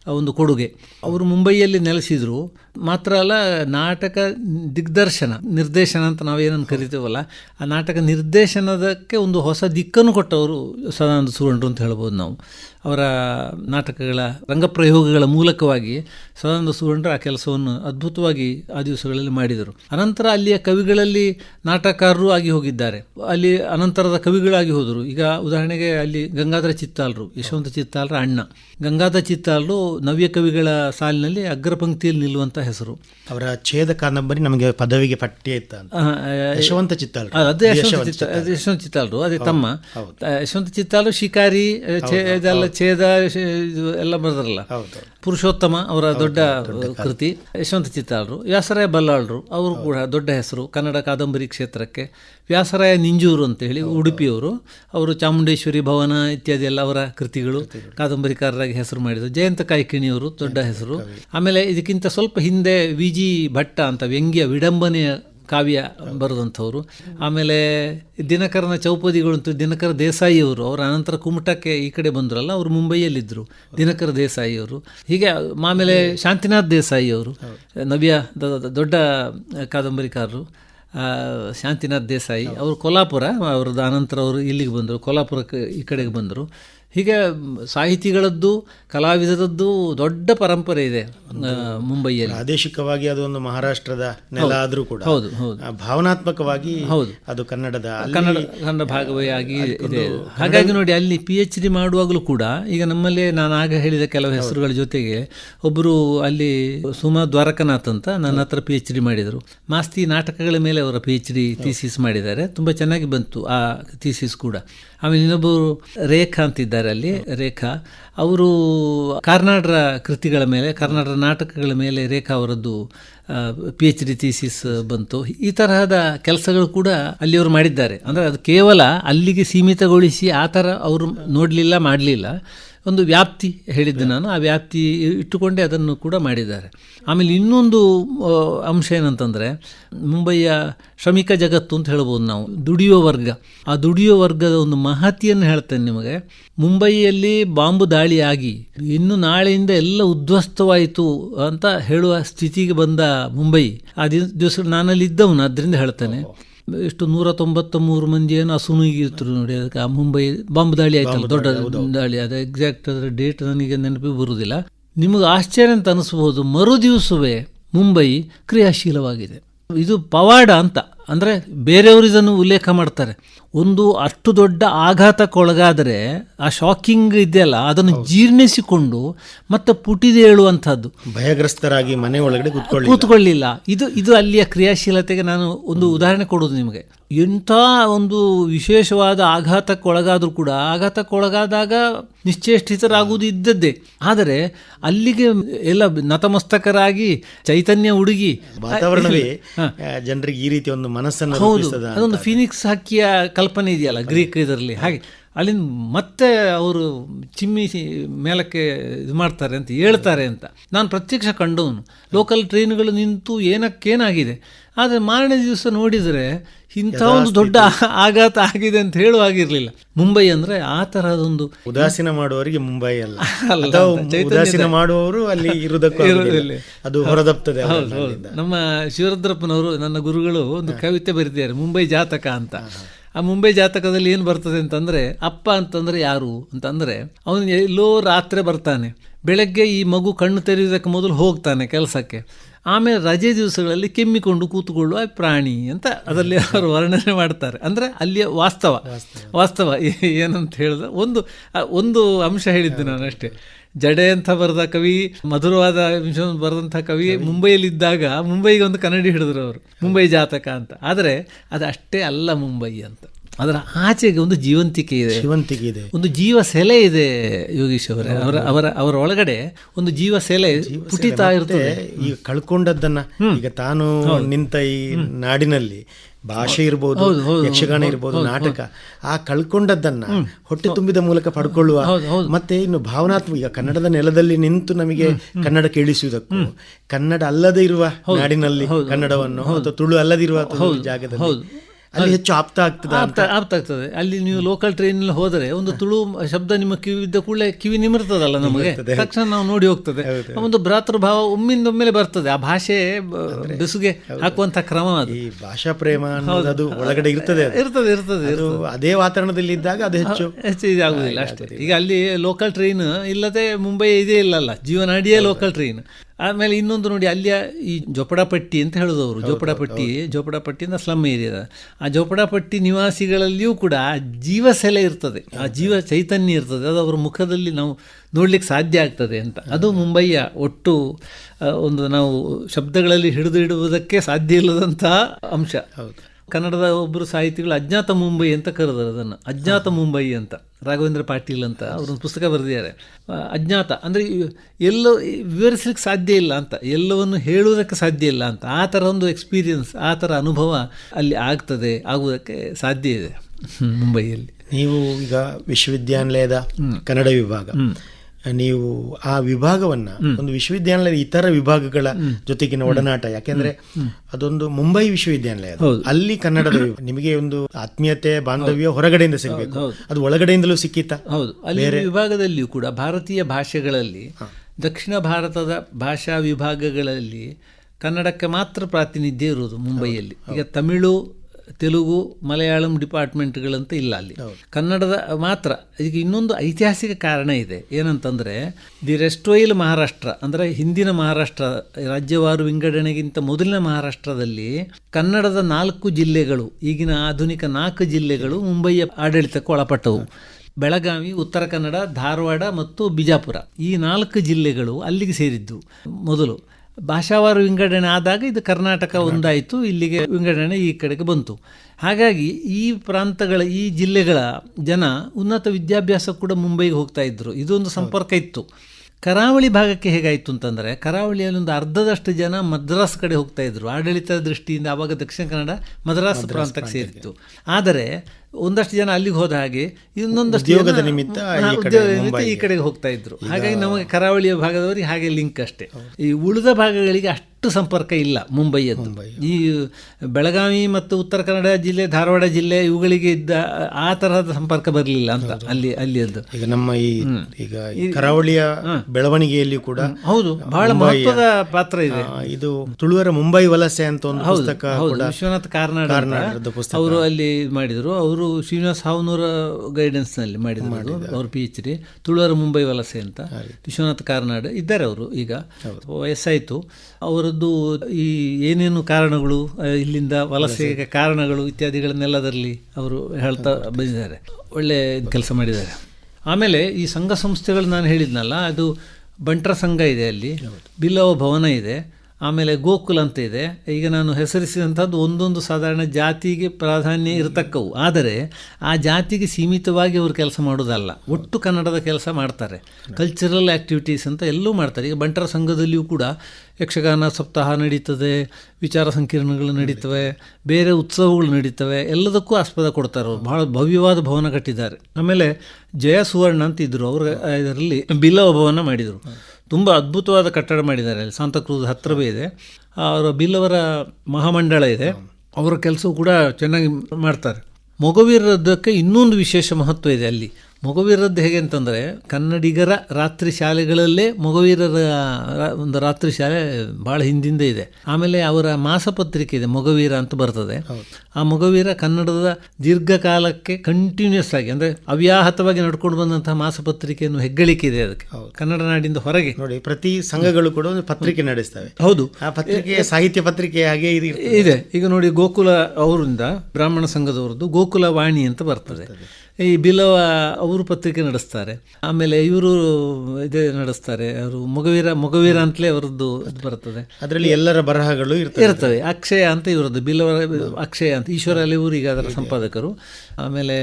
ಒಂದು ಕೊಡುಗೆ. ಅವರು ಮುಂಬೈಯಲ್ಲಿ ನೆಲೆಸಿದರು. ಮಾತ್ರ ಅಲ್ಲ, ನಾಟಕ ದಿಗ್ದರ್ಶನ, ನಿರ್ದೇಶನ ಅಂತ ನಾವೇನನ್ನು ಕರಿತೀವಲ್ಲ, ಆ ನಾಟಕ ನಿರ್ದೇಶನದಕ್ಕೆ ಒಂದು ಹೊಸ ದಿಕ್ಕನ್ನು ಕೊಟ್ಟವರು ಸದಾನಂದ ಸುವರ್ಣರು ಅಂತ ಹೇಳ್ಬೋದು ನಾವು. ಅವರ ನಾಟಕಗಳ ರಂಗಪ್ರಯೋಗಗಳ ಮೂಲಕವಾಗಿ ಸದಾನಂದ ಸುವರ್ಣರು ಆ ಕೆಲಸವನ್ನು ಅದ್ಭುತವಾಗಿ ಆ ದಿವಸಗಳಲ್ಲಿ ಮಾಡಿದರು. ಅನಂತರ ಅಲ್ಲಿಯ ಕವಿಗಳಲ್ಲಿ ನಾಟಕಕಾರರು ಆಗಿ ಹೋಗಿದ್ದಾರೆ. ಅಲ್ಲಿ ಅನಂತರದ ಕವಿಗಳಾಗಿ ಹೋದರು. ಈಗ ಉದಾಹರಣೆಗೆ ಅಲ್ಲಿ ಗಂಗಾಧರ ಚಿತ್ತಾಲರು ಯಶವಂತ ಚಿತ್ತಾಲರ ಅಣ್ಣ. ಗಂಗಾಧರ ಚಿತ್ತಾಲರು ನವ್ಯ ಕವಿಗಳ ಸಾಲಿನಲ್ಲಿ ಅಗ್ರಪಂಕ್ತಿಯಲ್ಲಿ ನಿಲ್ಲುವಂಥ ಹೆಸರು.
ಅವರ ಛೇದ ಕಾದಂಬರಿ ನಮಗೆ ಪದವಿಗೆ ಪಟ್ಟಿ ಇತ್ತ ಅಂತ. ಯಶವಂತ ಚಿತ್ತಾಲ್
ಅದೇ ಯಶವಂತ ಯಶವಂತ ಚಿತ್ತಾಲರು. ಅದೇ ತಮ್ಮ. ಯಶವಂತ ಚಿತ್ತಾಲು ಶಿಕಾರಿ ಇದೆಲ್ಲ ಛೇದ ಎಲ್ಲ ಬರೆದ್ರಲ್ಲ. ಪುರುಷೋತ್ತಮ ಅವರ ದೊಡ್ಡ ಕೃತಿ. ಯಶವಂತ ಚಿತ್ತಾಲರು ವ್ಯಾಸರಾಯ ಬಲ್ಲಾಳರು ಅವರು ಕೂಡ ದೊಡ್ಡ ಹೆಸರು. ಕನ್ನಡ ಕಾದಂಬರಿ ಕ್ಷೇತ್ರಕ್ಕೆ ವ್ಯಾಸರಾಯ ನಿಂಜೂರು ಅಂತ ಹೇಳಿ ಉಡುಪಿಯವರು. ಅವರು ಚಾಮುಂಡೇಶ್ವರಿ ಭವನ ಇತ್ಯಾದಿ ಎಲ್ಲ ಅವರ ಕೃತಿಗಳು ಕಾದಂಬರಿಕಾರರಾಗಿ ಹೆಸರು ಮಾಡಿದರು. ಜಯಂತ ಕಾಯ್ಕಿಣಿಯವರು ದೊಡ್ಡ ಹೆಸರು. ಆಮೇಲೆ ಇದಕ್ಕಿಂತ ಸ್ವಲ್ಪ ಹಿಂದೆ ವಿ ಜಿ ಭಟ್ಟ ಅಂತ ವ್ಯಂಗ್ಯ ವಿಡಂಬನೆಯ ಕಾವ್ಯ ಬರೆದಂಥವ್ರು. ಆಮೇಲೆ ದಿನಕರನ ಚೌಪದಿಗಳು ಅಂತ ದಿನಕರ ದೇಸಾಯಿಯವರು ಅವರ ಅನಂತರ ಕುಮಟಕ್ಕೆ ಈ ಕಡೆ ಬಂದ್ರಲ್ಲ ಅವರು ಮುಂಬೈಯಲ್ಲಿದ್ದರು ದಿನಕರ ದೇಸಾಯಿಯವರು. ಹೀಗೆ ಆಮೇಲೆ ಶಾಂತಿನಾಥ್ ದೇಸಾಯಿ ಅವರು ನವ್ಯ ದೊಡ್ಡ ಕಾದಂಬರಿಕಾರರು. ಶಾಂತಿನಾಥ್ ದೇಸಾಯಿ ಅವರು ಕೊಲ್ಲಾಪುರ ಅವ್ರದ್ದು ಅನಂತರ ಅವರು ಇಲ್ಲಿಗೆ ಬಂದರು ಕೊಲ್ಲಾಪುರಕ್ಕೆ ಈ ಕಡೆಗೆ ಬಂದರು. ಹೀಗೆ ಸಾಹಿತಿಗಳದ್ದು ಕಲಾವಿದರದ್ದು ದೊಡ್ಡ ಪರಂಪರೆ ಇದೆ ಮುಂಬೈಯಲ್ಲಿ.
ಪ್ರಾದೇಶಿಕವಾಗಿ ಅದು ಒಂದು ಮಹಾರಾಷ್ಟ್ರದ ನೆಲ ಆದರೂ ಕೂಡ.
ಹೌದು ಹೌದು.
ಭಾವನಾತ್ಮಕವಾಗಿ
ಹೌದು.
ಅದು ಕನ್ನಡದ
ಕನ್ನಡ ಕನ್ನಡ ಭಾಗವಾಗಿ ಇದೆ. ಹಾಗಾಗಿ ನೋಡಿ ಅಲ್ಲಿ ಪಿ ಎಚ್ ಡಿ ಮಾಡುವಾಗಲೂ ಕೂಡ ಈಗ ನಮ್ಮಲ್ಲಿ ನಾನು ಆಗ ಹೇಳಿದ ಕೆಲವು ಹೆಸರುಗಳ ಜೊತೆಗೆ ಒಬ್ಬರು ಅಲ್ಲಿ ಸುಮಾ ದ್ವಾರಕನಾಥ್ ಅಂತ ನನ್ನ ಹತ್ರ ಪಿ ಎಚ್ ಡಿ ಮಾಡಿದರು. ಮಾಸ್ತಿ ನಾಟಕಗಳ ಮೇಲೆ ಅವರ ಪಿ ಎಚ್ ಡಿ ಥೀಸಿಸ್ ಮಾಡಿದ್ದಾರೆ. ತುಂಬ ಚೆನ್ನಾಗಿ ಬಂತು ಆ ಥೀಸಿಸ್ ಕೂಡ. ಆಮೇಲೆ ಇನ್ನೊಬ್ಬರು ರೇಖಾ ಅಂತಿದ್ದಾರೆ ಅಲ್ಲಿ, ರೇಖಾ. ಅವರು ಕಾರ್ನಾಡರ ಕೃತಿಗಳ ಮೇಲೆ, ಕರ್ನಾಟಕ ನಾಟಕಗಳ ಮೇಲೆ ರೇಖಾ ಅವರದ್ದು ಪಿ ಎಚ್ ಡಿ ಥೀಸಿಸ್ ಬಂತು. ಈ ತರಹದ ಕೆಲಸಗಳು ಕೂಡ ಅಲ್ಲಿ ಅವರು ಮಾಡಿದ್ದಾರೆ. ಅಂದರೆ ಅದು ಕೇವಲ ಅಲ್ಲಿಗೆ ಸೀಮಿತಗೊಳಿಸಿ ಆ ಥರ ಅವರು ನೋಡಲಿಲ್ಲ, ಮಾಡಲಿಲ್ಲ. ಒಂದು ವ್ಯಾಪ್ತಿ ಹೇಳಿದ್ದೆ ನಾನು ಆ ವ್ಯಾಪ್ತಿ ಇಟ್ಟುಕೊಂಡೇ ಅದನ್ನು ಕೂಡ ಮಾಡಿದ್ದಾರೆ. ಆಮೇಲೆ ಇನ್ನೊಂದು ಅಂಶ ಏನಂತಂದರೆ ಮುಂಬೈಯ ಶ್ರಮಿಕ ಜಗತ್ತು ಅಂತ ಹೇಳ್ಬೋದು ನಾವು ದುಡಿಯುವ ವರ್ಗ. ಆ ದುಡಿಯೋ ವರ್ಗದ ಒಂದು ಮಹತಿಯನ್ನು ಹೇಳ್ತೇನೆ ನಿಮಗೆ. ಮುಂಬೈಯಲ್ಲಿ ಬಾಂಬು ದಾಳಿಯಾಗಿ ಇನ್ನು ನಾಳೆಯಿಂದ ಎಲ್ಲ ಉದ್ವಸ್ತವಾಯಿತು ಅಂತ ಹೇಳುವ ಸ್ಥಿತಿಗೆ ಬಂದ ಮುಂಬೈ. ಆ ದಿವಸ ನಾನಲ್ಲಿ ಇದ್ದವನು ಅದರಿಂದ ಹೇಳ್ತೇನೆ. ಎಷ್ಟು ನೂರ ತೊಂಬತ್ತ ಮೂರು ಮಂದಿ ಏನು ಅಸುನೀಗಿರ್ತರು ನೋಡಿ ಅದಕ್ಕೆ ಆ ಮುಂಬೈ ಬಾಂಬ್ ದಾಳಿ ಆಯ್ತಲ್ಲ ದೊಡ್ಡ ದಾಳಿ. ಅದು ಎಕ್ಸಾಕ್ಟ್ ಅದರ ಡೇಟ್ ನನಗೆ ನೆನಪಿ ಬರುವುದಿಲ್ಲ ನಿಮಗೆ ಆಶ್ಚರ್ಯ ಅಂತ ಅನಿಸ್ಬೋದು ಮರು ದಿವಸವೇ ಮುಂಬೈ ಕ್ರಿಯಾಶೀಲವಾಗಿದೆ. ಇದು ಪವಾಡ ಅಂತ ಅಂದರೆ ಬೇರೆಯವರು ಇದನ್ನು ಉಲ್ಲೇಖ ಮಾಡ್ತಾರೆ. ಒಂದು ಅಷ್ಟು ದೊಡ್ಡ ಆಘಾತಕ್ಕೊಳಗಾದರೆ ಆ ಶಾಕಿಂಗ್ ಇದೆಯಲ್ಲ ಅದನ್ನು ಜೀರ್ಣಿಸಿಕೊಂಡು ಮತ್ತೆ ಪುಟಿದೇಳುವಂಥದ್ದು
ಭಯಗ್ರಸ್ತರಾಗಿ ಮನೆ ಒಳಗಡೆ ಕೂತ್ಕೊಳ್ಳಿ
ಕೂತ್ಕೊಳ್ಳಿಲ್ಲ. ಇದು ಇದು ಅಲ್ಲಿಯ ಕ್ರಿಯಾಶೀಲತೆಗೆ ನಾನು ಒಂದು ಉದಾಹರಣೆ ಕೊಡೋದು ನಿಮಗೆ. ಎಂಥ ಒಂದು ವಿಶೇಷವಾದ ಆಘಾತಕ್ಕೊಳಗಾದರೂ ಕೂಡ ಆಘಾತಕ್ಕೊಳಗಾದಾಗ ನಿಶ್ಚೇಷ್ಟಿತರಾಗುವುದು ಇದ್ದದ್ದೇ. ಆದರೆ ಅಲ್ಲಿಗೆ ಎಲ್ಲ ನತಮಸ್ತಕರಾಗಿ ಚೈತನ್ಯ ಹುಡುಗಿ
ವಾತಾವರಣವೇ ಜನರಿಗೆ ಈ ರೀತಿ ಒಂದು ಮನಸ್ಸನ್ನು
ಹೌದು. ಅದೊಂದು ಫಿನಿಕ್ಸ್ ಹಕ್ಕಿಯ ಕಲ್ಪನೆ ಇದೆಯಲ್ಲ ಗ್ರೀಕ್ ಇದರಲ್ಲಿ? ಹಾಗೆ. ಅಲ್ಲಿಂದ ಮತ್ತೆ ಅವರು ಚಿಮ್ಮಿ ಮೇಲಕ್ಕೆ ಇದು ಮಾಡ್ತಾರೆ ಅಂತ ಹೇಳ್ತಾರೆ ಅಂತ. ನಾನು ಪ್ರತ್ಯಕ್ಷ ಕಂಡವನು. ಲೋಕಲ್ ಟ್ರೈನ್ಗಳು ನಿಂತು ಏನಕ್ಕೇನಾಗಿದೆ? ಆದರೆ ಮಾರನೇ ದಿವಸ ನೋಡಿದರೆ ಇಂಥ ಒಂದು ದೊಡ್ಡ ಆಘಾತ ಆಗಿದೆ ಅಂತ ಹೇಳುವಾಗಿರಲಿಲ್ಲ ಮುಂಬೈ ಅಂದರೆ ಆ ಥರದೊಂದು
ಉದಾಸೀನ ಮಾಡುವವರಿಗೆ ಮುಂಬೈ ಅಲ್ಲ. ಉದಾಸೀನ ಮಾಡುವವರು ಅಲ್ಲಿ ಇರುವುದಕ್ಕೆ ಅದು ಹೊರದಪ್ತದೆ
ಹೌದು
ಅವರನ್ನ
ಹೌದು ನಮ್ಮ ಶಿವರುದ್ರಪ್ಪನವರು ನನ್ನ ಗುರುಗಳು ಒಂದು ಕವಿತೆ ಬರೆದಿದ್ದಾರೆ ಮುಂಬೈ ಜಾತಕ ಅಂತ. ಆ ಮುಂಬೈ ಜಾತಕದಲ್ಲಿ ಏನು ಬರ್ತದೆ ಅಂತಂದರೆ ಅಪ್ಪ ಅಂತಂದರೆ ಯಾರು? ಅಂತಂದರೆ ಅವನು ಎಲ್ಲೋ ರಾತ್ರಿ ಬರ್ತಾನೆ. ಬೆಳಗ್ಗೆ ಈ ಮಗು ಕಣ್ಣು ತೆರೆಯೋದಕ್ಕೆ ಮೊದಲು ಹೋಗ್ತಾನೆ ಕೆಲಸಕ್ಕೆ. ಆಮೇಲೆ ರಜೆ ದಿವಸಗಳಲ್ಲಿ ಕೆಮ್ಮಿಕೊಂಡು ಕೂತುಕೊಳ್ಳುವ ಪ್ರಾಣಿ ಅಂತ ಅದರಲ್ಲಿ ಅವರು ವರ್ಣನೆ ಮಾಡ್ತಾರೆ. ಅಂದರೆ ಅಲ್ಲಿಯ ವಾಸ್ತವ. ವಾಸ್ತವ. ಏನಂತ ಹೇಳಿದ್ರೆ ಒಂದು ಒಂದು ಅಂಶ ಹೇಳಿದ್ದೆ ನಾನು ಅಷ್ಟೇ. ಜಡೆ ಅಂತ ಬರೆದ ಕವಿ ಮಧುರವಾದ ಅಂಶವನ್ನು ಬರೆದಂಥ ಕವಿ ಮುಂಬೈಯಲ್ಲಿದ್ದಾಗ ಮುಂಬೈಗೆ ಒಂದು ಕನ್ನಡಿ ಹಿಡಿದ್ರು ಅವರು ಮುಂಬೈ ಜಾತಕ ಅಂತ. ಆದರೆ ಅದು ಅಷ್ಟೇ ಅಲ್ಲ ಮುಂಬೈ ಅಂತ. ಅದರ ಆಚೆಗೆ ಒಂದು ಜೀವಂತಿಕೆ ಇದೆ.
ಜೀವಂತಿಕೆ ಇದೆ.
ಒಂದು ಜೀವ ಸೆಲೆ ಇದೆ ಯೋಗೀಶ್ ಅವರೇ. ಅವರ ಅವರ ಅವರ ಒಳಗಡೆ ಒಂದು ಜೀವ ಸೆಲೆ ಪುಟಿತಾ ಇರುತ್ತೆ
ಈಗ ಕಳ್ಕೊಂಡದ್ದನ್ನ ಈಗ ತಾನು ನಿಂತ ಈ ನಾಡಿನಲ್ಲಿ ಭಾಷೆ ಇರ್ಬೋದು ಯಕ್ಷಗಾನ ಇರ್ಬೋದು ನಾಟಕ ಆ ಕಳ್ಕೊಂಡದ್ದನ್ನ ಹೊಟ್ಟೆ ತುಂಬಿದ ಮೂಲಕ ಪಡ್ಕೊಳ್ಳುವ ಮತ್ತೆ ಇನ್ನು ಭಾವನಾತ್ಮಕ ಈಗ ಕನ್ನಡದ ನೆಲದಲ್ಲಿ ನಿಂತು ನಮಗೆ ಕನ್ನಡ ಕೇಳಿಸುವುದಕ್ಕೂ ಕನ್ನಡ ಅಲ್ಲದೆ ಇರುವ ನಾಡಿನಲ್ಲಿ ಕನ್ನಡವನ್ನು ಅಥವಾ ತುಳು ಅಲ್ಲದಿರುವ ಜಾಗದಲ್ಲಿ ಅಲ್ಲಿ ಹೆಚ್ಚು ಆಪ್ತ ಆಗ್ತದೆ
ಆಪ್ತ ಆಪ್ತ ಆಗ್ತದೆ. ಅಲ್ಲಿ ನೀವು ಲೋಕಲ್ ಟ್ರೈನಲ್ಲಿ ಹೋದರೆ ಒಂದು ತುಳು ಶಬ್ದ ನಿಮ್ಮ ಕಿವಿ ಇದ್ದ ಕೂಡಲೇ ಕಿವಿ ನಿಮಿರ್ತದಲ್ಲ ನಮಗೆ. ತಕ್ಷಣ ನಾವು ನೋಡಿ ಹೋಗ್ತದೆ. ಒಂದು ಭ್ರಾತೃಭಾವ ಒಮ್ಮಿಂದ ಒಮ್ಮೆಲೆ ಬರ್ತದೆ. ಆ ಭಾಷೆ ಬಿಸುಗೆ ಹಾಕುವಂತ ಕ್ರಮ ಅದು.
ಈ ಭಾಷಾ ಪ್ರೇಮ ಅನ್ನೋದು ಅದು ಒಳಗಡೆ ಇರ್ತದೆ.
ಇರ್ತದೆ ಇರ್ತದೆ
ಅದು ಅದೇ ವಾತಾವರಣದಲ್ಲಿ ಇದ್ದಾಗ ಅದು ಹೆಚ್ಚು
ಹೆಚ್ಚು ಇದಾಗುದಿಲ್ಲ ಅಷ್ಟೇ. ಈಗ ಅಲ್ಲಿ ಲೋಕಲ್ ಟ್ರೈನ್ ಇಲ್ಲದೆ ಮುಂಬೈ ಇದೇ ಇಲ್ಲಲ್ಲ. ಜೀವನಾಡಿಯೇ ಲೋಕಲ್ ಟ್ರೈನ್ ಆಮೇಲೆ ಇನ್ನೊಂದು ನೋಡಿ ಅಲ್ಲಿಯ ಈ ಜೋಪಡಾಪಟ್ಟಿ ಅಂತ ಹೇಳೋದವರು. ಜೋಪಡಾಪಟ್ಟಿ ಜೋಪಡಾಪಟ್ಟಿಯಿಂದ ಸ್ಲಮ್ ಏರಿಯಾದ. ಆ ಜೋಪಡಾಪಟ್ಟಿ ನಿವಾಸಿಗಳಲ್ಲಿಯೂ ಕೂಡ ಜೀವ ಸೆಲೆ ಇರ್ತದೆ. ಆ ಜೀವ ಚೈತನ್ಯ ಇರ್ತದೆ. ಅದು ಅವರ ಮುಖದಲ್ಲಿ ನಾವು ನೋಡ್ಲಿಕ್ಕೆ ಸಾಧ್ಯ ಆಗ್ತದೆ ಅಂತ. ಅದು ಮುಂಬೈಯ ಒಟ್ಟು ಒಂದು ನಾವು ಶಬ್ದಗಳಲ್ಲಿ ಹಿಡಿದು ಇಡುವುದಕ್ಕೆ ಸಾಧ್ಯ ಇಲ್ಲದಂತಹ ಅಂಶ. ಕನ್ನಡದ ಒಬ್ಬರು ಸಾಹಿತಿಗಳು ಅಜ್ಞಾತ ಮುಂಬೈ ಅಂತ ಕರೆದರು ಅದನ್ನು. ಅಜ್ಞಾತ ಮುಂಬೈ ಅಂತ. ರಾಘವೇಂದ್ರ ಪಾಟೀಲ್ ಅಂತ ಅವರೊಂದು ಪುಸ್ತಕ ಬರೆದಿದ್ದಾರೆ. ಅಜ್ಞಾತ. ಅಂದರೆ ಎಲ್ಲೋ ವಿವರಿಸಲಿಕ್ಕೆ ಸಾಧ್ಯ ಇಲ್ಲ ಅಂತ. ಎಲ್ಲವನ್ನು ಹೇಳುವುದಕ್ಕೆ ಸಾಧ್ಯ ಇಲ್ಲ ಅಂತ. ಆ ಥರ ಒಂದು ಎಕ್ಸ್ಪೀರಿಯನ್ಸ್ ಆ ಥರ ಅನುಭವ ಅಲ್ಲಿ ಆಗ್ತದೆ ಆಗುವುದಕ್ಕೆ ಸಾಧ್ಯ ಇದೆ. ಮುಂಬೈಯಲ್ಲಿ.
ನೀವು ಈಗ ವಿಶ್ವವಿದ್ಯಾನಿಲಯದ ಕನ್ನಡ ವಿಭಾಗ. ನೀವು ಆ ವಿಭಾಗವನ್ನ ಒಂದು ವಿಶ್ವವಿದ್ಯಾನಿಲಯದ ಇತರ ವಿಭಾಗಗಳ ಜೊತೆಗಿನ ಒಡನಾಟ ಯಾಕೆಂದ್ರೆ ಅದೊಂದು ಮುಂಬೈ ವಿಶ್ವವಿದ್ಯಾನಿಲಯ. ಅಲ್ಲಿ ಕನ್ನಡದ ನಿಮಗೆ ಒಂದು ಆತ್ಮೀಯತೆ ಬಾಂಧವ್ಯ ಹೊರಗಡೆಯಿಂದ ಸಿಗಬೇಕು. ಅದು ಒಳಗಡೆಯಿಂದಲೂ ಸಿಕ್ಕಿತಾ.
ಹೌದು. ಅಲ್ಲಿ ವಿಭಾಗದಲ್ಲಿಯೂ ಕೂಡ ಭಾರತೀಯ ಭಾಷೆಗಳಲ್ಲಿ ದಕ್ಷಿಣ ಭಾರತದ ಭಾಷಾ ವಿಭಾಗಗಳಲ್ಲಿ ಕನ್ನಡಕ್ಕೆ ಮಾತ್ರ ಪ್ರಾತಿನಿಧ್ಯ ಇರುವುದು ಮುಂಬೈಯಲ್ಲಿ. ಈಗ ತಮಿಳು ತೆಲುಗು ಮಲಯಾಳಂ ಡಿಪಾರ್ಟ್ಮೆಂಟ್ಗಳಂತ ಇಲ್ಲ ಅಲ್ಲಿ. ಕನ್ನಡದ ಮಾತ್ರ. ಇದಕ್ಕೆ ಇನ್ನೊಂದು ಐತಿಹಾಸಿಕ ಕಾರಣ ಇದೆ. ಏನಂತಂದರೆ ದಿ ರೆಸ್ಟೋಯಿಲ್ ಮಹಾರಾಷ್ಟ್ರ ಅಂದರೆ ಹಿಂದಿನ ಮಹಾರಾಷ್ಟ್ರ ರಾಜ್ಯವಾರು ವಿಂಗಡಣೆಗಿಂತ ಮೊದಲಿನ ಮಹಾರಾಷ್ಟ್ರದಲ್ಲಿ ಕನ್ನಡದ ನಾಲ್ಕು ಜಿಲ್ಲೆಗಳು ಈಗಿನ ಆಧುನಿಕ ನಾಲ್ಕು ಜಿಲ್ಲೆಗಳು ಮುಂಬಯಿಯ ಆಡಳಿತಕ್ಕೆ ಒಳಪಟ್ಟವು. ಬೆಳಗಾವಿ ಉತ್ತರ ಕನ್ನಡ ಧಾರವಾಡ ಮತ್ತು ಬಿಜಾಪುರ. ಈ ನಾಲ್ಕು ಜಿಲ್ಲೆಗಳು ಅಲ್ಲಿಗೆ ಸೇರಿದ್ದು ಮೊದಲು. ಭಾಷಾವಾರು ವಿಂಗಡಣೆ ಆದಾಗ ಇದು ಕರ್ನಾಟಕ ಒಂದಾಯಿತು ಇಲ್ಲಿಗೆ ವಿಂಗಡಣೆ ಈ ಕಡೆಗೆ ಬಂತು. ಹಾಗಾಗಿ ಈ ಪ್ರಾಂತಗಳ ಈ ಜಿಲ್ಲೆಗಳ ಜನ ಉನ್ನತ ವಿದ್ಯಾಭ್ಯಾಸ ಕೂಡ ಮುಂಬೈಗೆ ಹೋಗ್ತಾ ಇದ್ರು. ಇದೊಂದು ಸಂಪರ್ಕ ಇತ್ತು. ಕರಾವಳಿ ಭಾಗಕ್ಕೆ ಹೇಗಾಯಿತು ಅಂತಂದರೆ ಕರಾವಳಿಯಲ್ಲಿ ಒಂದು ಅರ್ಧದಷ್ಟು ಜನ ಮದ್ರಾಸ್ ಕಡೆ ಹೋಗ್ತಾ ಇದ್ರು. ಆಡಳಿತದ ದೃಷ್ಟಿಯಿಂದ ಆವಾಗ ದಕ್ಷಿಣ ಕನ್ನಡ ಮದ್ರಾಸ್ ಪ್ರಾಂತಕ್ಕೆ ಸೇರಿತ್ತು. ಆದರೆ ಒಂದಷ್ಟು ಜನ ಅಲ್ಲಿಗೆ ಹೋದ ಹಾಗೆ ಇನ್ನೊಂದಷ್ಟು
ಯೋಗದ ನಿಮಿತ್ತ ಈ
ಕಡೆಗೆ ಹೋಗ್ತಾ ಇದ್ರು. ಹಾಗಾಗಿ ನಮಗೆ ಕರಾವಳಿಯ ಭಾಗದವರಿಗೆ ಹಾಗೆ ಲಿಂಕ್ ಅಷ್ಟೇ. ಈ ಉಳಿದ ಭಾಗಗಳಿಗೆ ಅಷ್ಟು ಸಂಪರ್ಕ ಇಲ್ಲ ಮುಂಬೈಯದ್ದು. ಈ ಬೆಳಗಾವಿ ಮತ್ತು ಉತ್ತರ ಕನ್ನಡ ಜಿಲ್ಲೆ ಧಾರವಾಡ ಜಿಲ್ಲೆ ಇವುಗಳಿಗೆ ಇದ್ದ ಆ ತರಹದ ಸಂಪರ್ಕ ಬರಲಿಲ್ಲ ಅಂತ ಅಲ್ಲಿ ಅಲ್ಲಿಯದ್ದು.
ಈಗ ನಮ್ಮ ಈ ಈಗ ಕರಾವಳಿಯ ಬೆಳವಣಿಗೆಯಲ್ಲಿ ಕೂಡ
ಹೌದು. ಬಹಳ ಮಹತ್ವದ ಪಾತ್ರ ಇದೆ.
ಇದು ತುಳುವರ ಮುಂಬೈ ವಲಸೆ ಅಂತ ಒಂದು ಪುಸ್ತಕ
ವಿಶ್ವನಾಥ್ ಕಾರ್ನಾಡ್. ಅವರು ಅಲ್ಲಿ ಮಾಡಿದ್ರು. ಅವರು ಶ್ರೀನಿವಾಸ್ ಹಾವನೂರ ಗೈಡೆನ್ಸ್ನಲ್ಲಿ ಮಾಡಿದ್ರು ಅವ್ರ ಪಿ ಎಚ್ ಡಿ ತುಳುವರ ಮುಂಬೈ ವಲಸೆ ಅಂತ. ವಿಶ್ವನಾಥ್ ಕಾರ್ನಾಡ್ ಇದ್ದಾರೆ ಅವರು ಈಗ. ವಯಸ್ಸಾಯಿತು. ಅವರದ್ದು ಈ ಏನೇನು ಕಾರಣಗಳು ಇಲ್ಲಿಂದ ವಲಸೆಗೆ ಕಾರಣಗಳು ಇತ್ಯಾದಿಗಳನ್ನೆಲ್ಲದರಲ್ಲಿ ಅವರು ಹೇಳ್ತಾ ಬಂದಿದ್ದಾರೆ. ಒಳ್ಳೆ ಕೆಲಸ ಮಾಡಿದ್ದಾರೆ. ಆಮೇಲೆ ಈ ಸಂಘ ಸಂಸ್ಥೆಗಳು ನಾನು ಹೇಳಿದ್ನಲ್ಲ ಅದು ಬಂಟ್ರ ಸಂಘ ಇದೆ ಅಲ್ಲಿ. ಬಿಲ್ಲವ ಭವನ ಇದೆ. ಆಮೇಲೆ ಗೋಕುಲ್ ಅಂತ ಇದೆ. ಈಗ ನಾನು ಹೆಸರಿಸಿದಂಥದ್ದು ಒಂದೊಂದು ಸಾಧಾರಣ ಜಾತಿಗೆ ಪ್ರಾಧಾನ್ಯ ಇರತಕ್ಕವು. ಆದರೆ ಆ ಜಾತಿಗೆ ಸೀಮಿತವಾಗಿ ಅವರು ಕೆಲಸ ಮಾಡೋದಲ್ಲ. ಒಟ್ಟು ಕನ್ನಡದ ಕೆಲಸ ಮಾಡ್ತಾರೆ. ಕಲ್ಚರಲ್ ಆ್ಯಕ್ಟಿವಿಟೀಸ್ ಅಂತ ಎಲ್ಲೂ ಮಾಡ್ತಾರೆ. ಈಗ ಬಂಟರ ಸಂಘದಲ್ಲಿಯೂ ಕೂಡ ಯಕ್ಷಗಾನ ಸಪ್ತಾಹ ನಡೀತದೆ, ವಿಚಾರ ಸಂಕಿರಣಗಳು ನಡೀತವೆ, ಬೇರೆ ಉತ್ಸವಗಳು ನಡೀತವೆ. ಎಲ್ಲದಕ್ಕೂ ಆಸ್ಪದ ಕೊಡ್ತಾರೆ ಅವರು. ಬಹಳ ಭವ್ಯವಾದ ಭವನ ಕಟ್ಟಿದ್ದಾರೆ. ಆಮೇಲೆ ಜಯ ಸುವರ್ಣ ಅಂತ ಇದ್ದರು ಅವರು ಇದರಲ್ಲಿ ಬಿಲ್ಲವ ಭವನ ಮಾಡಿದರು. ತುಂಬ ಅದ್ಭುತವಾದ ಕಟ್ಟಡ ಮಾಡಿದ್ದಾರೆ ಅಲ್ಲಿ. ಸಾಂತಕ್ರೂಸ್ ಹತ್ತಿರವೇ ಇದೆ. ಅವರ ಬಿಲ್ಲವರ ಮಹಾಮಂಡಳ ಇದೆ. ಅವರ ಕೆಲಸವು ಕೂಡ ಚೆನ್ನಾಗಿ ಮಾಡ್ತಾರೆ. ಮೊಗವೀರದ್ದಕ್ಕೆ ಇನ್ನೊಂದು ವಿಶೇಷ ಮಹತ್ವ ಇದೆ ಅಲ್ಲಿ. ಮೊಗವೀರದ್ದು ಹೇಗೆ ಅಂತಂದರೆ ಕನ್ನಡಿಗರ ರಾತ್ರಿ ಶಾಲೆಗಳಲ್ಲೇ ಮೊಗವೀರರ ಒಂದು ರಾತ್ರಿ ಶಾಲೆ ಭಾಳ ಹಿಂದಿಂದ ಇದೆ. ಆಮೇಲೆ ಅವರ ಮಾಸಪತ್ರಿಕೆ ಇದೆ ಮೊಗವೀರ ಅಂತ ಬರ್ತದೆ. ಆ ಮೊಗವೀರ ಕನ್ನಡದ ದೀರ್ಘಕಾಲಕ್ಕೆ ಕಂಟಿನ್ಯೂಸ್ ಆಗಿ ಅಂದರೆ ಅವ್ಯಾಹತವಾಗಿ ನಡ್ಕೊಂಡು ಬಂದಂತಹ ಮಾಸಪತ್ರಿಕೆಯನ್ನು ಹೆಗ್ಗಳಿಕೆ ಇದೆ ಅದಕ್ಕೆ. ಕನ್ನಡ ನಾಡಿಂದ ಹೊರಗೆ.
ನೋಡಿ ಪ್ರತಿ ಸಂಘಗಳು ಕೂಡ ಒಂದು ಪತ್ರಿಕೆ ನಡೆಸ್ತವೆ.
ಹೌದು.
ಆ ಪತ್ರಿಕೆ ಸಾಹಿತ್ಯ ಪತ್ರಿಕೆ ಹಾಗೆ ಇದು
ಇದೆ. ಈಗ ನೋಡಿ ಗೋಕುಲ ಅವರಿಂದ ಬ್ರಾಹ್ಮಣ ಸಂಘದವರದ್ದು ಗೋಕುಲ ವಾಣಿ ಅಂತ ಬರ್ತದೆ. ಈ ಬಿಲವ ಅವರು ಪತ್ರಿಕೆ ನಡೆಸ್ತಾರೆ. ಆಮೇಲೆ ಇವರು ಇದೇ ನಡೆಸ್ತಾರೆ. ಅವರು ಮೊಗವೀರ ಮೊಗವೀರ ಅಂತಲೇ ಅವರದ್ದು ಇದು ಬರ್ತದೆ.
ಅದರಲ್ಲಿ ಎಲ್ಲರ ಬರಹಗಳು ಇರ್ತವೆ
ಇರ್ತವೆ. ಅಕ್ಷಯ ಅಂತ ಇವರದ್ದು. ಬಿಲವರ ಅಕ್ಷಯ ಅಂತ. ಈಶ್ವರ ಅಲ್ಲಿ ಇವರು ಈಗ ಅದರ ಸಂಪಾದಕರು. ಆಮೇಲೆ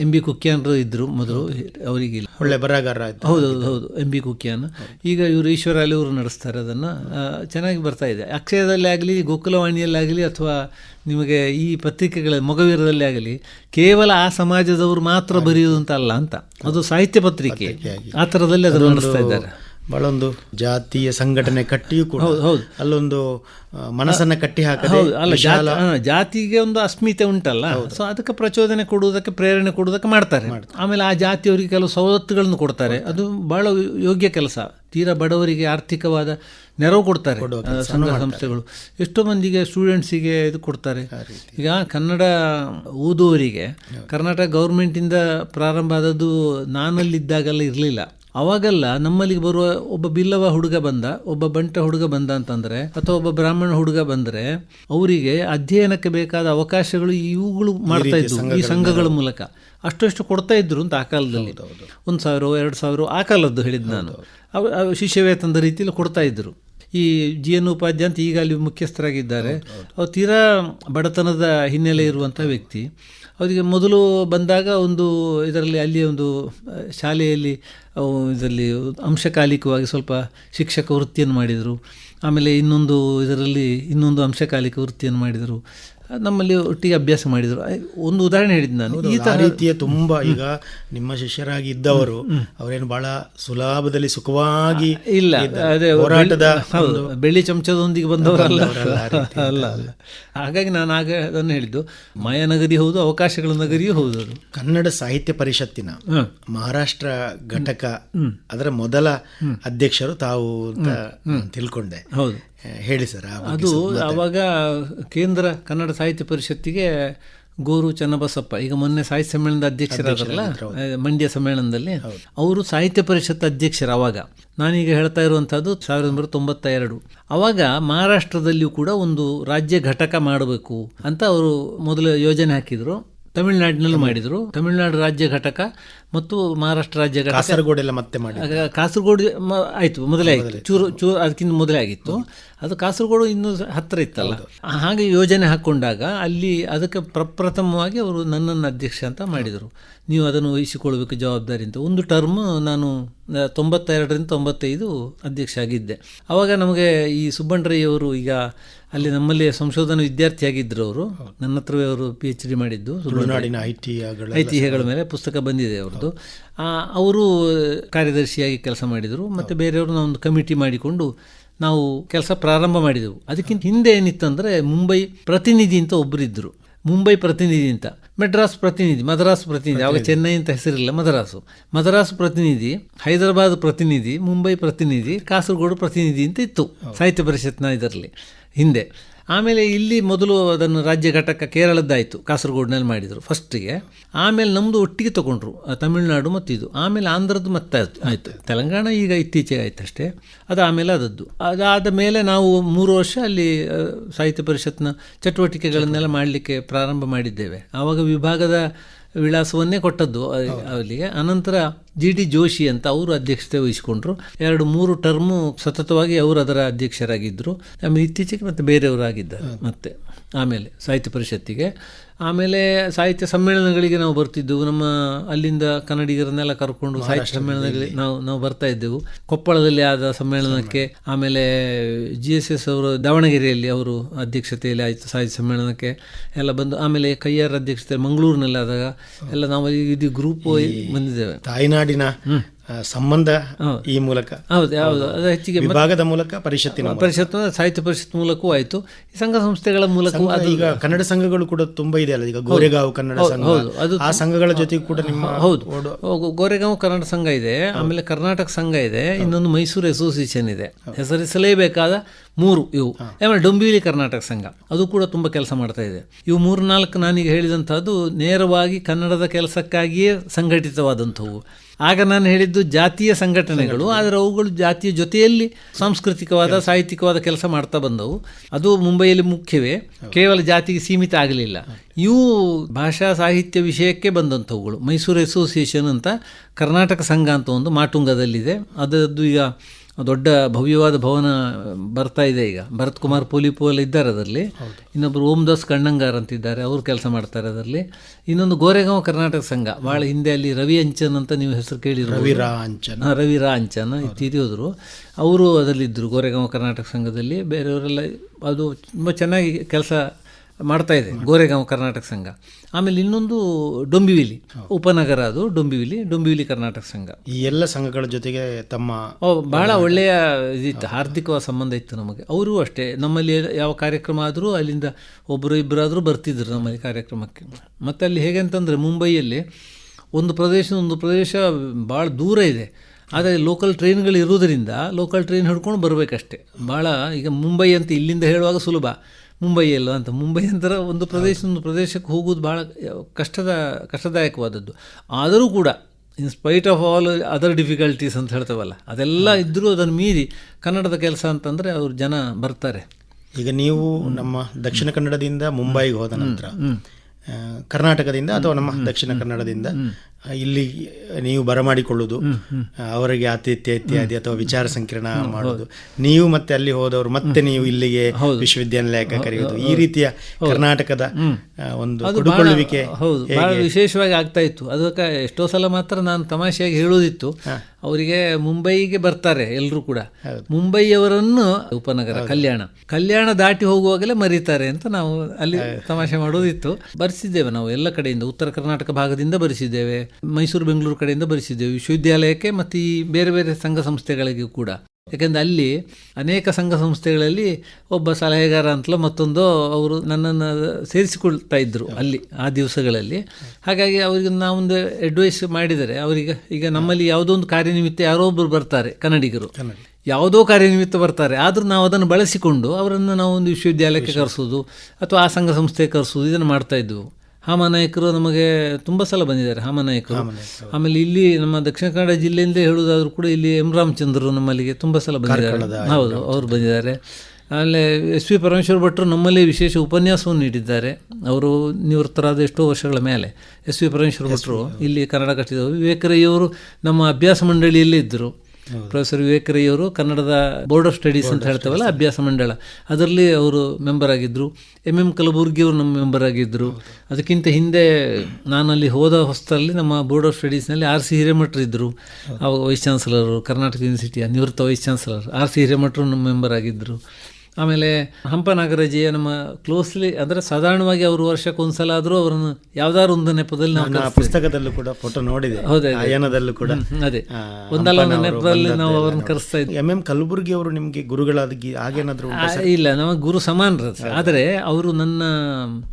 ಎಂ ಬಿ ಕುಕ್ಯಾನ್ರು ಇದ್ರು ಮೊದಲು ಅವರಿಗೆ
ಒಳ್ಳೆ ಬರಹಗಾರ ಆಯ್ತು.
ಹೌದು ಹೌದು ಹೌದು ಎಂ ಬಿ ಕುಕ್ಯಾನ್. ಈಗ ಇವರು ಈಶ್ವರ ಅಲ್ಲಿ ಇವರು ನಡೆಸ್ತಾರೆ ಅದನ್ನು. ಚೆನ್ನಾಗಿ ಬರ್ತಾ ಇದೆ. ಅಕ್ಷಯದಲ್ಲಿ ಆಗಲಿ ಗೋಕುಲವಾಣಿಯಲ್ಲಾಗಲಿ ಅಥವಾ ನಿಮಗೆ ಈ ಪತ್ರಿಕೆಗಳ ಮೊಗವೀರದಲ್ಲಿ ಆಗಲಿ ಕೇವಲ ಆ ಸಮಾಜದವರು ಮಾತ್ರ ಬರೆಯುವುದು ಅಂತ ಅಲ್ಲ ಅಂತ. ಅದು ಸಾಹಿತ್ಯ ಪತ್ರಿಕೆ. ಆ ಥರದಲ್ಲಿ ಅದನ್ನು ನಡೆಸ್ತಾ ಇದ್ದಾರೆ.
ಬಹಳ ಒಂದು ಜಾತಿಯ ಸಂಘಟನೆ ಕಟ್ಟಿಯೂ ಕೂಡ
ಹೌದು.
ಅಲ್ಲೊಂದು ಮನಸ್ಸನ್ನು ಕಟ್ಟಿ ಹಾಕದೆ
ಜಾತಿಗೆ ಒಂದು ಅಸ್ಮಿತೆ ಉಂಟಲ್ಲ ಸೊ ಅದಕ್ಕೆ ಪ್ರಚೋದನೆ ಕೊಡುವುದಕ್ಕೆ ಪ್ರೇರಣೆ ಕೊಡುವುದಕ್ಕೆ ಮಾಡ್ತಾರೆ. ಆಮೇಲೆ ಆ ಜಾತಿಯವರಿಗೆ ಕೆಲವು ಸವಲತ್ತುಗಳನ್ನು ಕೊಡ್ತಾರೆ. ಅದು ಬಹಳ ಯೋಗ್ಯ ಕೆಲಸ. ತೀರಾ ಬಡವರಿಗೆ ಆರ್ಥಿಕವಾದ ನೆರವು ಕೊಡ್ತಾರೆ ಸಂಘ ಸಂಸ್ಥೆಗಳು. ಎಷ್ಟೋ ಮಂದಿಗೆ ಸ್ಟೂಡೆಂಟ್ಸಿಗೆ ಇದು ಕೊಡ್ತಾರೆ. ಈಗ ಕನ್ನಡ ಓದುವವರಿಗೆ ಕರ್ನಾಟಕ ಗೌರ್ಮೆಂಟಿಂದ ಪ್ರಾರಂಭ ಆದದ್ದು ನಾನಲ್ಲಿದ್ದಾಗೆಲ್ಲ ಇರಲಿಲ್ಲ. ಅವಾಗೆಲ್ಲ ನಮ್ಮಲ್ಲಿಗೆ ಬರುವ ಒಬ್ಬ ಬಿಲ್ಲವ ಹುಡುಗ ಬಂದ ಒಬ್ಬ ಬಂಟ ಹುಡುಗ ಬಂದ ಅಂತಂದ್ರೆ ಅಥವಾ ಒಬ್ಬ ಬ್ರಾಹ್ಮಣ ಹುಡುಗ ಬಂದ್ರೆ ಅವರಿಗೆ ಅಧ್ಯಯನಕ್ಕೆ ಬೇಕಾದ ಅವಕಾಶಗಳು ಇವುಗಳು ಮಾಡ್ತಾ ಇದ್ವು ಈ ಸಂಘಗಳ ಮೂಲಕ. ಅಷ್ಟು ಕೊಡ್ತಾ ಇದ್ರು ಅಂತ ಆ ಕಾಲದಲ್ಲಿ. ಒಂದು ಸಾವಿರ ಎರಡು ಸಾವಿರ ಆ ಕಾಲದ್ದು ಹೇಳಿದ್ದು ನಾನು. ಅವ- ಶಿಷ್ಯವೇತನದ ಶಿಷ್ಯ ರೀತಿಯಲ್ಲಿ ಕೊಡ್ತಾ ಇದ್ರು. ಈ ಜಿ ಎನ್ ಉಪಾಧ್ಯಾಯ ಅಂತ ಈಗ ಅಲ್ಲಿ ಮುಖ್ಯಸ್ಥರಾಗಿದ್ದಾರೆ. ಅವ್ರು ತೀರಾ ಬಡತನದ ಹಿನ್ನೆಲೆ ಇರುವಂಥ ವ್ಯಕ್ತಿ. ಅವರಿಗೆ ಮೊದಲು ಬಂದಾಗ ಒಂದು ಇದರಲ್ಲಿ ಅಲ್ಲಿ ಒಂದು ಶಾಲೆಯಲ್ಲಿ ಇದರಲ್ಲಿ ಅಂಶಕಾಲಿಕವಾಗಿ ಸ್ವಲ್ಪ ಶಿಕ್ಷಕ ವೃತ್ತಿಯನ್ನು ಮಾಡಿದರು. ಆಮೇಲೆ ಇನ್ನೊಂದು ಇದರಲ್ಲಿ ಇನ್ನೊಂದು ಅಂಶಕಾಲಿಕ ವೃತ್ತಿಯನ್ನು ಮಾಡಿದರು. ನಮ್ಮಲ್ಲಿ ಒಟ್ಟಿಗೆ ಅಭ್ಯಾಸ ಮಾಡಿದರು. ಒಂದು ಉದಾಹರಣೆ ಹೇಳಿದ್ದು ನಾನು. ಈ
ರೀತಿಯ ತುಂಬಾ ಈಗ ನಿಮ್ಮ ಶಿಷ್ಯರಾಗಿ ಇದ್ದವರು ಅವರೇನು ಬಹಳ ಸುಲಭದಲ್ಲಿ ಸುಖವಾಗಿ
ಇಲ್ಲ ಅದೇ
ಹೋರಾಟದ
ಬೆಳ್ಳಿ ಚಮಚದೊಂದಿಗೆ ಬಂದವರಲ್ಲ. ಅಲ್ಲ ಅಲ್ಲ. ಹಾಗಾಗಿ ನಾನು ಆಗ ಅದನ್ನು ಹೇಳಿದ್ದು ಮಾಯಾನಗರಿ ಹೌದು ಅವಕಾಶಗಳ ನಗರಿಯೂ ಹೌದು ಅದು.
ಕನ್ನಡ ಸಾಹಿತ್ಯ ಪರಿಷತ್ತಿನ ಮಹಾರಾಷ್ಟ್ರ ಘಟಕ ಅದರ ಮೊದಲ ಅಧ್ಯಕ್ಷರು ತಾವು ಅಂತ ತಿಳ್ಕೊಂಡೆ.
ಹೌದು.
ಹೇಳಿ ಸರ್
ಅದು ಅವಾಗ ಕೇಂದ್ರ ಕನ್ನಡ ಸಾಹಿತ್ಯ ಪರಿಷತ್ತಿಗೆ ಗೋರು ಚನ್ನಬಸಪ್ಪ ಈಗ ಮೊನ್ನೆ ಸಾಹಿತ್ಯ ಸಮ್ಮೇಳನದ ಅಧ್ಯಕ್ಷರಾದ್ರಲ್ಲ ಮಂಡ್ಯ ಸಮ್ಮೇಳನದಲ್ಲಿ. ಅವರು ಸಾಹಿತ್ಯ ಪರಿಷತ್ ಅಧ್ಯಕ್ಷರು ಅವಾಗ. ನಾನೀಗ ಹೇಳ್ತಾ ಇರುವಂಥದ್ದು ಸಾವಿರದ ಒಂಬೈನೂರ ತೊಂಬತ್ತ ಎರಡು ಅವಾಗ ಮಹಾರಾಷ್ಟ್ರದಲ್ಲಿಯೂ ಕೂಡ ಒಂದು ರಾಜ್ಯ ಘಟಕ ಮಾಡಬೇಕು ಅಂತ ಅವರು ಮೊದಲು ಯೋಜನೆ ಹಾಕಿದ್ರು. ತಮಿಳುನಾಡಿನಲ್ಲೂ ಮಾಡಿದರು. ತಮಿಳುನಾಡು ರಾಜ್ಯ ಘಟಕ ಮತ್ತು ಮಹಾರಾಷ್ಟ್ರ ರಾಜ್ಯ ಘಟಕ.
ಕಾಸರಗೋಡೆಲ್ಲ ಮತ್ತೆ ಮಾಡಿ
ಕಾಸರಗೋಡು ಆಯ್ತು ಮೊದಲೇ ಆಯಿತು. ಚೂರು ಚೂರು ಅದಕ್ಕಿಂತ ಮೊದಲೇ ಆಗಿತ್ತು. ಅದು ಕಾಸರಗೋಡು ಇನ್ನೂ ಹತ್ತಿರ ಇತ್ತಲ್ಲ. ಹಾಗೆ ಯೋಜನೆ ಹಾಕ್ಕೊಂಡಾಗ ಅಲ್ಲಿ ಅದಕ್ಕೆ ಪ್ರಪ್ರಥಮವಾಗಿ ಅವರು ನನ್ನನ್ನು ಅಧ್ಯಕ್ಷ ಅಂತ ಮಾಡಿದರು. ನೀವು ಅದನ್ನು ವಹಿಸಿಕೊಳ್ಬೇಕು ಜವಾಬ್ದಾರಿ ಅಂತ. ಒಂದು ಟರ್ಮ್ ನಾನು ತೊಂಬತ್ತೆರಡರಿಂದ ತೊಂಬತ್ತೈದು ಅಧ್ಯಕ್ಷ ಆಗಿದ್ದೆ. ಆವಾಗ ನಮಗೆ ಈ ಸುಬ್ಬಣ್ರಯ್ಯವರು ಈಗ ಅಲ್ಲಿ ನಮ್ಮಲ್ಲಿ ಸಂಶೋಧನಾ ವಿದ್ಯಾರ್ಥಿಯಾಗಿದ್ದರು ಅವರು ನನ್ನ ಹತ್ರವೇ ಅವರು ಪಿ ಎಚ್ ಡಿ ಮಾಡಿದ್ದು.
ತುಳುನಾಡಿನ ಐತಿಹ್ಯಗಳ
ಐತಿಹ್ಯಗಳ ಮೇಲೆ ಪುಸ್ತಕ ಬಂದಿದೆ ಅವ್ರದ್ದು. ಅವರು ಕಾರ್ಯದರ್ಶಿಯಾಗಿ ಕೆಲಸ ಮಾಡಿದರು. ಮತ್ತು ಬೇರೆಯವರು ನಾವು ಒಂದು ಕಮಿಟಿ ಮಾಡಿಕೊಂಡು ನಾವು ಕೆಲಸ ಪ್ರಾರಂಭ ಮಾಡಿದೆವು. ಅದಕ್ಕಿಂತ ಹಿಂದೆ ಏನಿತ್ತಂದರೆ ಮುಂಬೈ ಪ್ರತಿನಿಧಿ ಅಂತ ಒಬ್ಬರಿದ್ದರು ಮುಂಬೈ ಪ್ರತಿನಿಧಿ ಅಂತ. ಮೆಡ್ರಾಸ್ ಪ್ರತಿನಿಧಿ ಮದ್ರಾಸ್ ಪ್ರತಿನಿಧಿ. ಆವಾಗ ಚೆನ್ನೈ ಅಂತ ಹೆಸರಿಲ್ಲ ಮದ್ರಾಸು. ಮದ್ರಾಸ್ ಪ್ರತಿನಿಧಿ ಹೈದರಾಬಾದ್ ಪ್ರತಿನಿಧಿ ಮುಂಬೈ ಪ್ರತಿನಿಧಿ ಕಾಸರಗೋಡು ಪ್ರತಿನಿಧಿ ಅಂತ ಇತ್ತು. ಸಾಹಿತ್ಯ ಪರಿಷತ್ನ ಇದರಲ್ಲಿ. ಹಿಂದೆ. ಆಮೇಲೆ ಇಲ್ಲಿ ಮೊದಲು ಅದನ್ನು ರಾಜ್ಯ ಘಟಕ ಕೇರಳದ್ದಾಯಿತು, ಕಾಸರಗೋಡಿನಲ್ಲಿ ಮಾಡಿದರು ಫಸ್ಟಿಗೆ. ಆಮೇಲೆ ನಮ್ಮದು ಒಟ್ಟಿಗೆ ತಗೊಂಡ್ರು ತಮಿಳುನಾಡು ಮತ್ತು ಇದು. ಆಮೇಲೆ ಆಂಧ್ರದ್ದು ಮತ್ತೆ ಆಯಿತು ತೆಲಂಗಾಣ ಈಗ ಇತ್ತೀಚೆಗೆ ಆಯ್ತು ಅಷ್ಟೇ ಅದು ಆಮೇಲೆ ಅದದ್ದು. ಅದಾದ ಮೇಲೆ ನಾವು ಮೂರು ವರ್ಷ ಅಲ್ಲಿ ಸಾಹಿತ್ಯ ಪರಿಷತ್ನ ಚಟುವಟಿಕೆಗಳನ್ನೆಲ್ಲ ಮಾಡಲಿಕ್ಕೆ ಪ್ರಾರಂಭ ಮಾಡಿದ್ದೇವೆ. ಆವಾಗ ವಿಭಾಗದ ವಿಳಾಸವನ್ನೇ ಕೊಟ್ಟದ್ದು ಅವರಿಗೆ. ಅನಂತರ ಜಿ ಡಿ ಜೋಶಿ ಅಂತ ಅವರು ಅಧ್ಯಕ್ಷತೆ ವಹಿಸಿಕೊಂಡ್ರು. ಎರಡು ಮೂರು ಟರ್ಮು ಸತತವಾಗಿ ಅವರು ಅದರ ಅಧ್ಯಕ್ಷರಾಗಿದ್ದರು ಆಮೇಲೆ ಇತ್ತೀಚೆಗೆ ಮತ್ತೆ ಬೇರೆಯವರಾಗಿದ್ದಾರೆ ಮತ್ತೆ. ಆಮೇಲೆ ಸಾಹಿತ್ಯ ಪರಿಷತ್ತಿಗೆ. ಆಮೇಲೆ ಸಾಹಿತ್ಯ ಸಮ್ಮೇಳನಗಳಿಗೆ ನಾವು ಬರ್ತಿದ್ದೆವು. ನಮ್ಮ ಅಲ್ಲಿಂದ ಕನ್ನಡಿಗರನ್ನೆಲ್ಲ ಕರ್ಕೊಂಡು ಸಾಹಿತ್ಯ ಸಮ್ಮೇಳನಗಳಿಗೆ ನಾವು ನಾವು ಬರ್ತಾ ಇದ್ದೆವು. ಕೊಪ್ಪಳದಲ್ಲಿ ಆದ ಸಮ್ಮೇಳನಕ್ಕೆ ಆಮೇಲೆ ಜಿ ಎಸ್ ಎಸ್ ಅವರು ದಾವಣಗೆರೆಯಲ್ಲಿ ಅವರು ಅಧ್ಯಕ್ಷತೆಯಲ್ಲಿ ಆಯಿತು ಸಾಹಿತ್ಯ ಸಮ್ಮೇಳನಕ್ಕೆ ಎಲ್ಲ ಬಂದು ಆಮೇಲೆ ಕೈಯಾರ ಅಧ್ಯಕ್ಷತೆ ಮಂಗಳೂರಿನಲ್ಲಿ ಆದಾಗ ಎಲ್ಲ ನಾವು ಇದು ಗ್ರೂಪ್ ಬಂದಿದ್ದೇವೆ.
ತಾಯ್ನಾಡಿನ ಸಂಬಂಧ ಈ ಮೂಲಕ.
ಹೌದು ಹೌದು. ಅದು ಹೆಚ್ಚಿಗೆ
ವಿಭಾಗದ ಮೂಲಕ ಪರಿಷತ್ತಿನ
ಪರಿಷತ್ ಸಾಹಿತ್ಯ ಪರಿಷತ್ ಮೂಲಕವೂ ಆಯಿತು. ಈ ಸಂಘ ಸಂಸ್ಥೆಗಳ ಮೂಲಕ
ಈಗ ಕನ್ನಡ ಸಂಘಗಳು ಕೂಡ ತುಂಬಾ ಇದೆ ಅಲ್ಲ ಈಗ ಗೋರೆಗಾವ್ ಕನ್ನಡ ಸಂಘ.
ಹೌದು, ಅದು
ಆ ಸಂಘಗಳ ಜೊತೆಗೆ ಕೂಡ ನಿಮ್ಮ
ಹೌದು. ಗೋರೆಗಾಂವ್ ಕನ್ನಡ ಸಂಘ ಇದೆ ಆಮೇಲೆ ಕರ್ನಾಟಕ ಸಂಘ ಇದೆ ಇನ್ನೊಂದು ಮೈಸೂರು ಅಸೋಸಿಯೇಷನ್ ಇದೆ. ಹೆಸರಿಸಲೇಬೇಕಾದ ಮೂರು ಇವು. ಆಮೇಲೆ ಡೊಂಬಿವಿಲಿ ಕರ್ನಾಟಕ ಸಂಘ. ಅದು ಕೂಡ ತುಂಬ ಕೆಲಸ ಮಾಡ್ತಾ ಇದೆ. ಇವು ಮೂರು ನಾಲ್ಕು ನಾನೀಗ ಹೇಳಿದಂಥದ್ದು ನೇರವಾಗಿ ಕನ್ನಡದ ಕೆಲಸಕ್ಕಾಗಿಯೇ ಸಂಘಟಿತವಾದಂಥವು. ಆಗ ನಾನು ಹೇಳಿದ್ದು ಜಾತಿಯ ಸಂಘಟನೆಗಳು ಆದರೆ ಅವುಗಳು ಜಾತಿಯ ಜೊತೆಯಲ್ಲಿ ಸಾಂಸ್ಕೃತಿಕವಾದ ಸಾಹಿತ್ಯಿಕವಾದ ಕೆಲಸ ಮಾಡ್ತಾ ಬಂದವು. ಅದು ಮುಂಬೈಯಲ್ಲಿ ಮುಖ್ಯವೇ. ಕೇವಲ ಜಾತಿಗೆ ಸೀಮಿತ ಆಗಲಿಲ್ಲ. ಇವು ಭಾಷಾ ಸಾಹಿತ್ಯ ವಿಷಯಕ್ಕೆ ಬಂದಂಥವುಗಳು. ಮೈಸೂರು ಅಸೋಸಿಯೇಷನ್ ಅಂತ ಕರ್ನಾಟಕ ಸಂಘ ಅಂತ ಒಂದು ಮಾಟುಂಗದಲ್ಲಿದೆ ಅದರದ್ದು ಈಗ ದೊಡ್ಡ ಭವ್ಯವಾದ ಭವನ ಬರ್ತಾ ಇದೆ ಈಗ. ಭರತ್ ಕುಮಾರ್ ಪೋಲಿಪೋಲ್ ಇದ್ದಾರೆ ಅದರಲ್ಲಿ. ಇನ್ನೊಬ್ಬರು ಓಂದಾಸ್ ಕಣ್ಣಂಗಾರ್ ಅಂತಿದ್ದಾರೆ ಅವರು ಕೆಲಸ ಮಾಡ್ತಾರೆ ಅದರಲ್ಲಿ. ಇನ್ನೊಂದು ಗೋರೆಗಾಂವ್ ಕರ್ನಾಟಕ ಸಂಘ ಭಾಳ ಹಿಂದೆ ಅಲ್ಲಿ ರವಿ ಅಂಚನ್ ಅಂತ ನೀವು ಹೆಸರು ಕೇಳಿರ್ಬೋದು.
ರವಿರಾ ಅಂಚನ್.
ಹಾ, ರವಿ ರಾ ಅಂಚನ್ ಇತ್ತೀಚೆಗೆ ಹೋದರು ಅವರು ಅದರಲ್ಲಿದ್ದರು ಗೋರೆಗಾಂವ್ ಕರ್ನಾಟಕ ಸಂಘದಲ್ಲಿ. ಬೇರೆಯವರೆಲ್ಲ ಅದು ತುಂಬ ಚೆನ್ನಾಗಿ ಕೆಲಸ ಮಾಡ್ತಾ ಇದೆ ಗೋರೆಗಾಂವ್ ಕರ್ನಾಟಕ ಸಂಘ. ಆಮೇಲೆ ಇನ್ನೊಂದು ಡೊಂಬಿವಿಲಿ ಉಪನಗರ ಅದು ಡೊಂಬಿವಿಲಿ ಡೊಂಬಿವಿಲಿ ಕರ್ನಾಟಕ ಸಂಘ.
ಈ ಎಲ್ಲ ಸಂಘಗಳ ಜೊತೆಗೆ ತಮ್ಮ
ಬಹಳ ಒಳ್ಳೆಯ ಇದಿತ್ತು ಆರ್ಥಿಕವಾದ ಸಂಬಂಧ ಇತ್ತು ನಮಗೆ. ಅವರು ಅಷ್ಟೇ ನಮ್ಮಲ್ಲಿ ಯಾವ ಕಾರ್ಯಕ್ರಮ ಆದರೂ ಅಲ್ಲಿಂದ ಒಬ್ಬರು ಇಬ್ಬರಾದರೂ ಬರ್ತಿದ್ರು ನಮ್ಮಲ್ಲಿ ಕಾರ್ಯಕ್ರಮಕ್ಕೆ. ಮತ್ತು ಅಲ್ಲಿ ಹೇಗೆ ಅಂತಂದರೆ ಮುಂಬೈಯಲ್ಲಿ ಒಂದು ಪ್ರದೇಶ ಒಂದು ಪ್ರದೇಶ ಭಾಳ ದೂರ ಇದೆ. ಆದರೆ ಲೋಕಲ್ ಟ್ರೈನ್ಗಳು ಇರುವುದರಿಂದ ಲೋಕಲ್ ಟ್ರೈನ್ ಹಿಡ್ಕೊಂಡು ಬರಬೇಕಷ್ಟೆ. ಭಾಳ ಈಗ ಮುಂಬೈ ಅಂತ ಇಲ್ಲಿಂದ ಹೇಳುವಾಗ ಸುಲಭ. ಮುಂಬೈ ಎಲ್ಲ ಅಂತ. ಮುಂಬೈ ಅಂತರ ಒಂದು ಪ್ರದೇಶ ಒಂದು ಪ್ರದೇಶಕ್ಕೆ ಹೋಗೋದು ಭಾಳ ಕಷ್ಟದ ಕಷ್ಟದಾಯಕವಾದದ್ದು. ಆದರೂ ಕೂಡ in spite of all other difficulties ಅಂತ ಹೇಳ್ತೇವಲ್ಲ ಅದೆಲ್ಲ ಇದ್ದರೂ ಅದನ್ನು ಮೀರಿ ಕನ್ನಡದ ಕೆಲಸ ಅಂತಂದರೆ ಅವರು ಜನ ಬರ್ತಾರೆ.
ಈಗ ನೀವು ನಮ್ಮ ದಕ್ಷಿಣ ಕನ್ನಡದಿಂದ ಮುಂಬೈಗೆ ಹೋದ ನಂತರ ಕರ್ನಾಟಕದಿಂದ ಅಥವಾ ನಮ್ಮ ದಕ್ಷಿಣ ಕನ್ನಡದಿಂದ ಇಲ್ಲಿ ನೀವು ಬರಮಾಡಿಕೊಳ್ಳುವುದು ಅವರಿಗೆ ಆತಿಥ್ಯ ಇತ್ಯಾದಿ ಅಥವಾ ವಿಚಾರ ಸಂಕಿರಣ ಮಾಡೋದು. ನೀವು ಮತ್ತೆ ಅಲ್ಲಿ ಹೋದವರು ಮತ್ತೆ ನೀವು ಇಲ್ಲಿಗೆ ವಿಶ್ವವಿದ್ಯಾನಿಲಯಕ್ಕೆ ಕರೆಯುವುದು ಈ ರೀತಿಯ ಕರ್ನಾಟಕದ ಒಂದು ಕೊಡುಕೊಳ್ಳುವಿಕೆ
ಹೌದು ಬಹಳ ವಿಶೇಷವಾಗಿ ಆಗ್ತಾ ಇತ್ತು. ಅದಕ್ಕೆ ಎಷ್ಟೋ ಸಲ ಮಾತ್ರ ನಾನು ತಮಾಷೆಯಾಗಿ ಹೇಳುವುದಿತ್ತು ಅವರಿಗೆ ಮುಂಬೈಗೆ ಬರ್ತಾರೆ ಎಲ್ಲರೂ ಕೂಡ. ಮುಂಬೈಯವರನ್ನು ಉಪನಗರ ಕಲ್ಯಾಣ. ಕಲ್ಯಾಣ ದಾಟಿ ಹೋಗುವಾಗಲೇ ಮರೀತಾರೆ ಅಂತ ನಾವು ಅಲ್ಲಿ ತಮಾಷೆ ಮಾಡೋದಿತ್ತು ಬರೆಸಿದ್ದೇವೆ ನಾವು ಎಲ್ಲ ಕಡೆಯಿಂದ. ಉತ್ತರ ಕರ್ನಾಟಕ ಭಾಗದಿಂದ ಬರೆಸಿದ್ದೇವೆ. ಮೈಸೂರು ಬೆಂಗಳೂರು ಕಡೆಯಿಂದ ಬರೆಸಿದ್ದೇವೆ. ವಿಶ್ವವಿದ್ಯಾಲಯಕ್ಕೆ ಮತ್ತು ಈ ಬೇರೆ ಬೇರೆ ಸಂಘ ಸಂಸ್ಥೆಗಳಿಗೆ ಕೂಡ. ಯಾಕೆಂದರೆ ಅಲ್ಲಿ ಅನೇಕ ಸಂಘ ಸಂಸ್ಥೆಗಳಲ್ಲಿ ಒಬ್ಬ ಸಲಹೆಗಾರ ಅಂತಲೋ ಮತ್ತೊಂದು ಅವರು ನನ್ನನ್ನು ಸೇರಿಸಿಕೊಳ್ತಾ ಇದ್ದರು ಅಲ್ಲಿ ಆ ದಿವಸಗಳಲ್ಲಿ. ಹಾಗಾಗಿ ಅವರಿಗೆ ನಾವೊಂದು ಅಡ್ವೈಸ್ ಮಾಡಿದರೆ ಅವರಿಗೆ ಈಗ ನಮ್ಮಲ್ಲಿ ಯಾವುದೋ ಒಂದು ಕಾರ್ಯನಿಮಿತ್ತ ಯಾರೋ ಒಬ್ಬರು ಬರ್ತಾರೆ ಕನ್ನಡಿಗರು. ಯಾವುದೋ ಕಾರ್ಯನಿಮಿತ್ತ ಬರ್ತಾರೆ ಆದರೂ ನಾವು ಅದನ್ನು ಬಳಸಿಕೊಂಡು ಅವರನ್ನು ನಾವು ಒಂದು ವಿಶ್ವವಿದ್ಯಾಲಯಕ್ಕೆ ಕರೆಸೋದು ಅಥವಾ ಆ ಸಂಘ ಸಂಸ್ಥೆಗೆ ಕರೆಸೋದು ಇದನ್ನು ಮಾಡ್ತಾ ಇದ್ವು ಹಾಮನಾಯಕರು ನಮಗೆ ತುಂಬ ಸಲ ಬಂದಿದ್ದಾರೆ ಹಾಮನಾಯಕರು. ಆಮೇಲೆ ಇಲ್ಲಿ ನಮ್ಮ ದಕ್ಷಿಣ ಕನ್ನಡ ಜಿಲ್ಲೆಯಿಂದ ಹೇಳುವುದಾದ್ರೂ ಕೂಡ ಇಲ್ಲಿ ಎಂ ರಾಮಚಂದ್ರರು ನಮ್ಮಲ್ಲಿಗೆ ತುಂಬ ಸಲ ಬಂದಿದ್ದಾರೆ. ಹೌದು ಅವರು ಬಂದಿದ್ದಾರೆ. ಆಮೇಲೆ ಎಸ್ ವಿ ಪರಮೇಶ್ವರ್ ಭಟ್ರು ನಮ್ಮಲ್ಲಿ ವಿಶೇಷ ಉಪನ್ಯಾಸವನ್ನು ನೀಡಿದ್ದಾರೆ. ಅವರು ನಿವೃತ್ತರಾದ ಎಷ್ಟೋ ವರ್ಷಗಳ ಮೇಲೆ ಎಸ್ ವಿ ಪರಮೇಶ್ವರ್ ಭಟ್ರು ಇಲ್ಲಿ ಕನ್ನಡ ಕಟ್ಟಿದವರು. ವಿವೇಕರಯ್ಯವರು ನಮ್ಮ ಅಭ್ಯಾಸ ಮಂಡಳಿಯಲ್ಲೇ ಇದ್ದರು. ಪ್ರೊಫೆಸರ್ ವಿವೇಕರಯ್ಯವರು ಕನ್ನಡದ ಬೋರ್ಡ್ ಆಫ್ ಸ್ಟಡೀಸ್ ಅಂತ ಹೇಳ್ತೇವಲ್ಲ ಅಭ್ಯಾಸ ಮಂಡಳ. ಅದರಲ್ಲಿ ಅವರು ಮೆಂಬರ್ ಆಗಿದ್ದರು ಎಂ ಎಂ ಕಲಬುರ್ಗಿಯವರು ನಮ್ಮ ಮೆಂಬರ್ ಆಗಿದ್ದರು ಅದಕ್ಕಿಂತ ಹಿಂದೆ ನಾನಲ್ಲಿ ಹೋದ ಹೊಸ್ತಲ್ಲಿ ನಮ್ಮ ಬೋರ್ಡ್ ಆಫ್ ಸ್ಟಡೀಸ್ನಲ್ಲಿ ಆರ್ ಸಿ ಹಿರೇಮಠರು ಇದ್ದರು ವೈಸ್ ಚಾನ್ಸಲರು ಕರ್ನಾಟಕ ಯೂನಿವರ್ಸಿಟಿಯ ನಿವೃತ್ತ ವೈಸ್ ಚಾನ್ಸಲರ್ ಆರ್ ಸಿ ಹಿರೇಮಠರು ನಮ್ಮ ಮೆಂಬರ್ ಆಗಿದ್ದರು ಆಮೇಲೆ ಹಂಪ ನಾಗರಾಜಯ್ಯ ನಮ್ಮ ಕ್ಲೋಸ್ಲಿ ಅಂದರೆ ಸಾಧಾರಣವಾಗಿ ಅವರು ವರ್ಷಕ್ಕೆ ಒಂದ್ಸಲ ಆದರೂ ಅವರನ್ನು ಯಾವ್ದಾದ್ರು ಒಂದು ನೆಪದಲ್ಲಿ ನಾವು
ಪುಸ್ತಕದಲ್ಲೂ ಕೂಡ ಫೋಟೋ ನೋಡಿದೆ ಅಯ್ಯನದಲ್ಲೂ ಕೂಡ.
ಅದೇ. ಒಂದಲ್ಲ ಒಂದು ನೆಪದಲ್ಲಿ ನಾವು ಅವ್ರನ್ನ. ಕರೆಸ್ತಾ ಇದ್ವಿ.
ಎಂ ಎಂ ಕಲಬುರ್ಗಿ ಅವರು ನಿಮಗೆ ಗುರುಗಳಾಗಿ ಹಾಗೇನಾದರೂ
ಇಲ್ಲ ನಮ್ಮ ಗುರು ಸಮಾನರ ಆದರೆ ಅವರು ನನ್ನ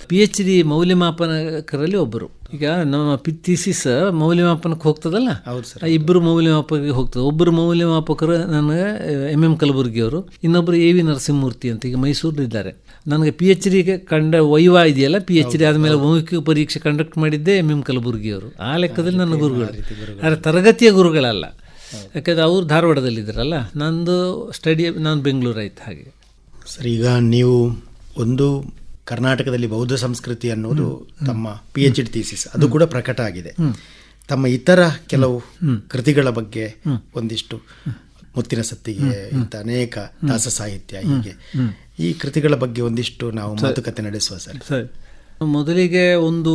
ಪಿ ಎಚ್ ಡಿ ಮೌಲ್ಯಮಾಪನಕರಲ್ಲಿ ಒಬ್ಬರು. ಈಗ ನಮ್ಮ ಪಿ ಥೀಸಿಸ್ ಮೌಲ್ಯಮಾಪನಕ್ಕೆ ಹೋಗ್ತದಲ್ಲ?
ಹೌದು ಸರ್
ಆ ಇಬ್ಬರು ಮೌಲ್ಯಮಾಪಕರಿಗೆ ಹೋಗ್ತದೆ. ಒಬ್ಬರು ಮೌಲ್ಯಮಾಪಕರು ನನಗೆ ಎಂ ಎಂ ಕಲಬುರ್ಗಿಯವರು ಇನ್ನೊಬ್ಬರು ಎ ವಿ ನರಸಿಂಹಮೂರ್ತಿ ಅಂತ ಈಗ ಮೈಸೂರಲ್ಲಿದ್ದಾರೆ ನನಗೆ ಪಿ ಎಚ್ ಡಿಗೆ ಕಂಡ ವೈವಾ ಇದೆಯಲ್ಲ? ಪಿ ಎಚ್ ಡಿ ಆದಮೇಲೆ ಮೌಖಿಕ ಪರೀಕ್ಷೆ ಕಂಡಕ್ಟ್ ಮಾಡಿದ್ದೆ ಎಂ ಎಂ ಕಲಬುರ್ಗಿಯವರು. ಆ ಲೆಕ್ಕದಲ್ಲಿ ನನ್ನ ಗುರುಗಳು. ಆದರೆ ತರಗತಿಯ ಗುರುಗಳಲ್ಲ. ಯಾಕಂದ್ರೆ ಅವರು ಧಾರವಾಡದಲ್ಲಿದ್ದಾರಲ್ಲ? ನಂದು ಸ್ಟಡಿ ನಾನು ಬೆಂಗಳೂರು ಆಯ್ತು ಹಾಗೆ.
ಸರ್ ಈಗ ನೀವು ಒಂದು ಕರ್ನಾಟಕದಲ್ಲಿ ಬೌದ್ಧ ಸಂಸ್ಕೃತಿ ಅನ್ನೋದು ತಮ್ಮ ಪಿ ಎಚ್ ಡಿ ಥೀಸಿಸ್ ಅದು ಕೂಡ ಪ್ರಕಟ ಆಗಿದೆ. ತಮ್ಮ ಇತರ ಕೆಲವು ಕೃತಿಗಳ ಬಗ್ಗೆ ಒಂದಿಷ್ಟು ಮುತ್ತಿನ ಸತ್ತಿಗೆ ಇಂಥ ಅನೇಕ ದಾಸ ಸಾಹಿತ್ಯ ಹೀಗೆ ಈ ಕೃತಿಗಳ ಬಗ್ಗೆ ಒಂದಿಷ್ಟು ನಾವು ಮಾತುಕತೆ ನಡೆಸುವ ಸರ್.
ಸರಿ. ಮೊದಲಿಗೆ ಒಂದು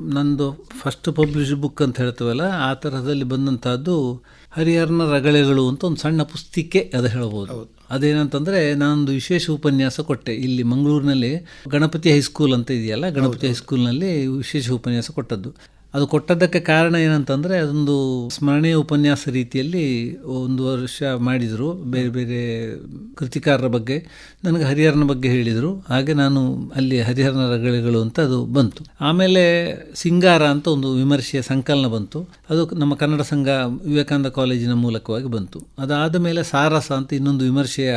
ನಂದು ಫಸ್ಟ್ ಪಬ್ಲಿಷ್ ಬುಕ್ ಅಂತ ಹೇಳ್ತೇವಲ್ಲ ಆ ತರಹದಲ್ಲಿ ಬಂದಂತಹದ್ದು ಹರಿಹರನ ರಗಳೆಗಳು ಅಂತ ಒಂದು ಸಣ್ಣ ಪುಸ್ತಿಕೆ ಅದು ಹೇಳ್ಬೋದು. ಅದೇನಂತಂದ್ರೆ ನಾನೊಂದು ವಿಶೇಷ ಉಪನ್ಯಾಸ ಕೊಟ್ಟೆ. ಇಲ್ಲಿ ಮಂಗಳೂರಿನಲ್ಲಿ ಗಣಪತಿ ಹೈಸ್ಕೂಲ್ ಅಂತ ಇದೆಯಲ್ಲ ಗಣಪತಿ ಹೈಸ್ಕೂಲ್ನಲ್ಲಿ ವಿಶೇಷ ಉಪನ್ಯಾಸ ಕೊಟ್ಟದ್ದು. ಅದು ಕೊಟ್ಟದ್ದಕ್ಕೆ ಕಾರಣ ಏನಂತಂದರೆ ಅದೊಂದು ಸ್ಮರಣೀಯ ಉಪನ್ಯಾಸ ರೀತಿಯಲ್ಲಿ ಒಂದು ವರ್ಷ ಮಾಡಿದರು. ಬೇರೆ ಬೇರೆ ಕೃತಿಕಾರರ ಬಗ್ಗೆ, ನನಗೆ ಹರಿಹರನ ಬಗ್ಗೆ ಹೇಳಿದರು. ಹಾಗೆ ನಾನು ಅಲ್ಲಿ ಹರಿಹರನ ರಗಳೆಗಳು ಅಂತ ಅದು ಬಂತು. ಆಮೇಲೆ ಸಿಂಗಾರ ಅಂತ ಒಂದು ವಿಮರ್ಶೆಯ ಸಂಕಲನ ಬಂತು. ಅದು ನಮ್ಮ ಕನ್ನಡ ಸಂಘ ವಿವೇಕಾನಂದ ಕಾಲೇಜಿನ ಮೂಲಕವಾಗಿ ಬಂತು. ಅದಾದ ಮೇಲೆ ಸಾರಸ ಅಂತ ಇನ್ನೊಂದು ವಿಮರ್ಶೆಯ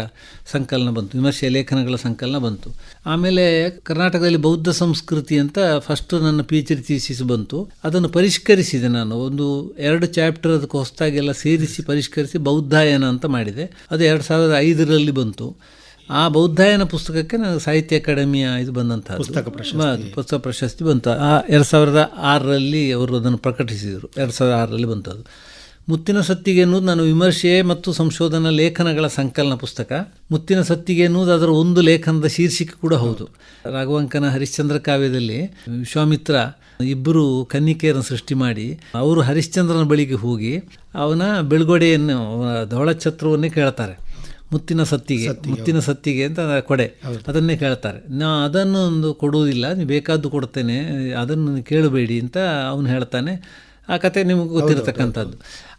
ಸಂಕಲನ ಬಂತು. ವಿಮರ್ಶೆಯ ಲೇಖನಗಳ ಸಂಕಲನ ಬಂತು. ಆಮೇಲೆ ಕರ್ನಾಟಕದಲ್ಲಿ ಬೌದ್ಧ ಸಂಸ್ಕೃತಿ ಅಂತ ಫಸ್ಟ್ ನನ್ನ ಪಿ ಎಚ್ ಡಿ ಥೀಸಿಸ್ ಬಂತು. ಅದನ್ನು ಪರಿಷ್ಕರಿಸಿದೆ ನಾನು. ಒಂದು ಎರಡು ಚಾಪ್ಟರ್ ಅದಕ್ಕೆ ಹೊಸದಾಗೆಲ್ಲ ಸೇರಿಸಿ ಪರಿಷ್ಕರಿಸಿ ಬೌದ್ಧಾಯನ ಅಂತ ಮಾಡಿದೆ. ಅದು ಎರಡು ಸಾವಿರದ ಐದರಲ್ಲಿ ಬಂತು. ಆ ಬೌದ್ಧಾಯನ ಪುಸ್ತಕಕ್ಕೆ ನನಗೆ ಸಾಹಿತ್ಯ ಅಕಾಡೆಮಿಯ ಇದು ಬಂದಂತಹ
ಪುಸ್ತಕ
ಪುಸ್ತಕ ಪ್ರಶಸ್ತಿ ಬಂತು. ಆ ಎರಡು ಸಾವಿರದ ಆರರಲ್ಲಿ ಅವರು ಅದನ್ನು ಪ್ರಕಟಿಸಿದರು. ಎರಡು ಸಾವಿರದ ಆರರಲ್ಲಿ ಬಂತು ಅದು ಮುತ್ತಿನ ಸತ್ತಿಗೆ ಎನ್ನುವುದು ನಾನು ವಿಮರ್ಶೆ ಮತ್ತು ಸಂಶೋಧನಾ ಲೇಖನಗಳ ಸಂಕಲನ ಪುಸ್ತಕ. ಮುತ್ತಿನ ಸತ್ತಿಗೆ ಎನ್ನುವುದು ಅದರ ಒಂದು ಲೇಖನದ ಶೀರ್ಷಿಕೆ ಕೂಡ ಹೌದು. ರಾಘವಂಕನ ಹರಿಶ್ಚಂದ್ರ ಕಾವ್ಯದಲ್ಲಿ ವಿಶ್ವಾಮಿತ್ರ ಇಬ್ಬರು ಕನ್ನಿಕೆಯರನ್ನು ಸೃಷ್ಟಿ ಮಾಡಿ ಅವರು ಹರಿಶ್ಚಂದ್ರನ ಬಳಿಗೆ ಹೋಗಿ ಅವನ ಬೆಳ್ಗೊಡೆಯನ್ನು ಅವನ ಧವಳ ಛತ್ರವನ್ನೇ ಕೇಳ್ತಾರೆ. ಮುತ್ತಿನ ಸತ್ತಿಗೆ ಮುತ್ತಿನ ಸತ್ತಿಗೆ ಅಂತ ಕೊಡೆ. ಅದನ್ನೇ ಕೇಳ್ತಾರೆ. ನಾ ಅದನ್ನು ಒಂದು ಕೊಡುವುದಿಲ್ಲ ನೀವು ಬೇಕಾದ್ದು ಕೊಡ್ತೇನೆ ಅದನ್ನು ಕೇಳಬೇಡಿ ಅಂತ ಅವನು ಹೇಳ್ತಾನೆ. ಆ ಕತೆ ನಿಮಗೆ ಗೊತ್ತಿರತಕ್ಕಂಥದ್ದು.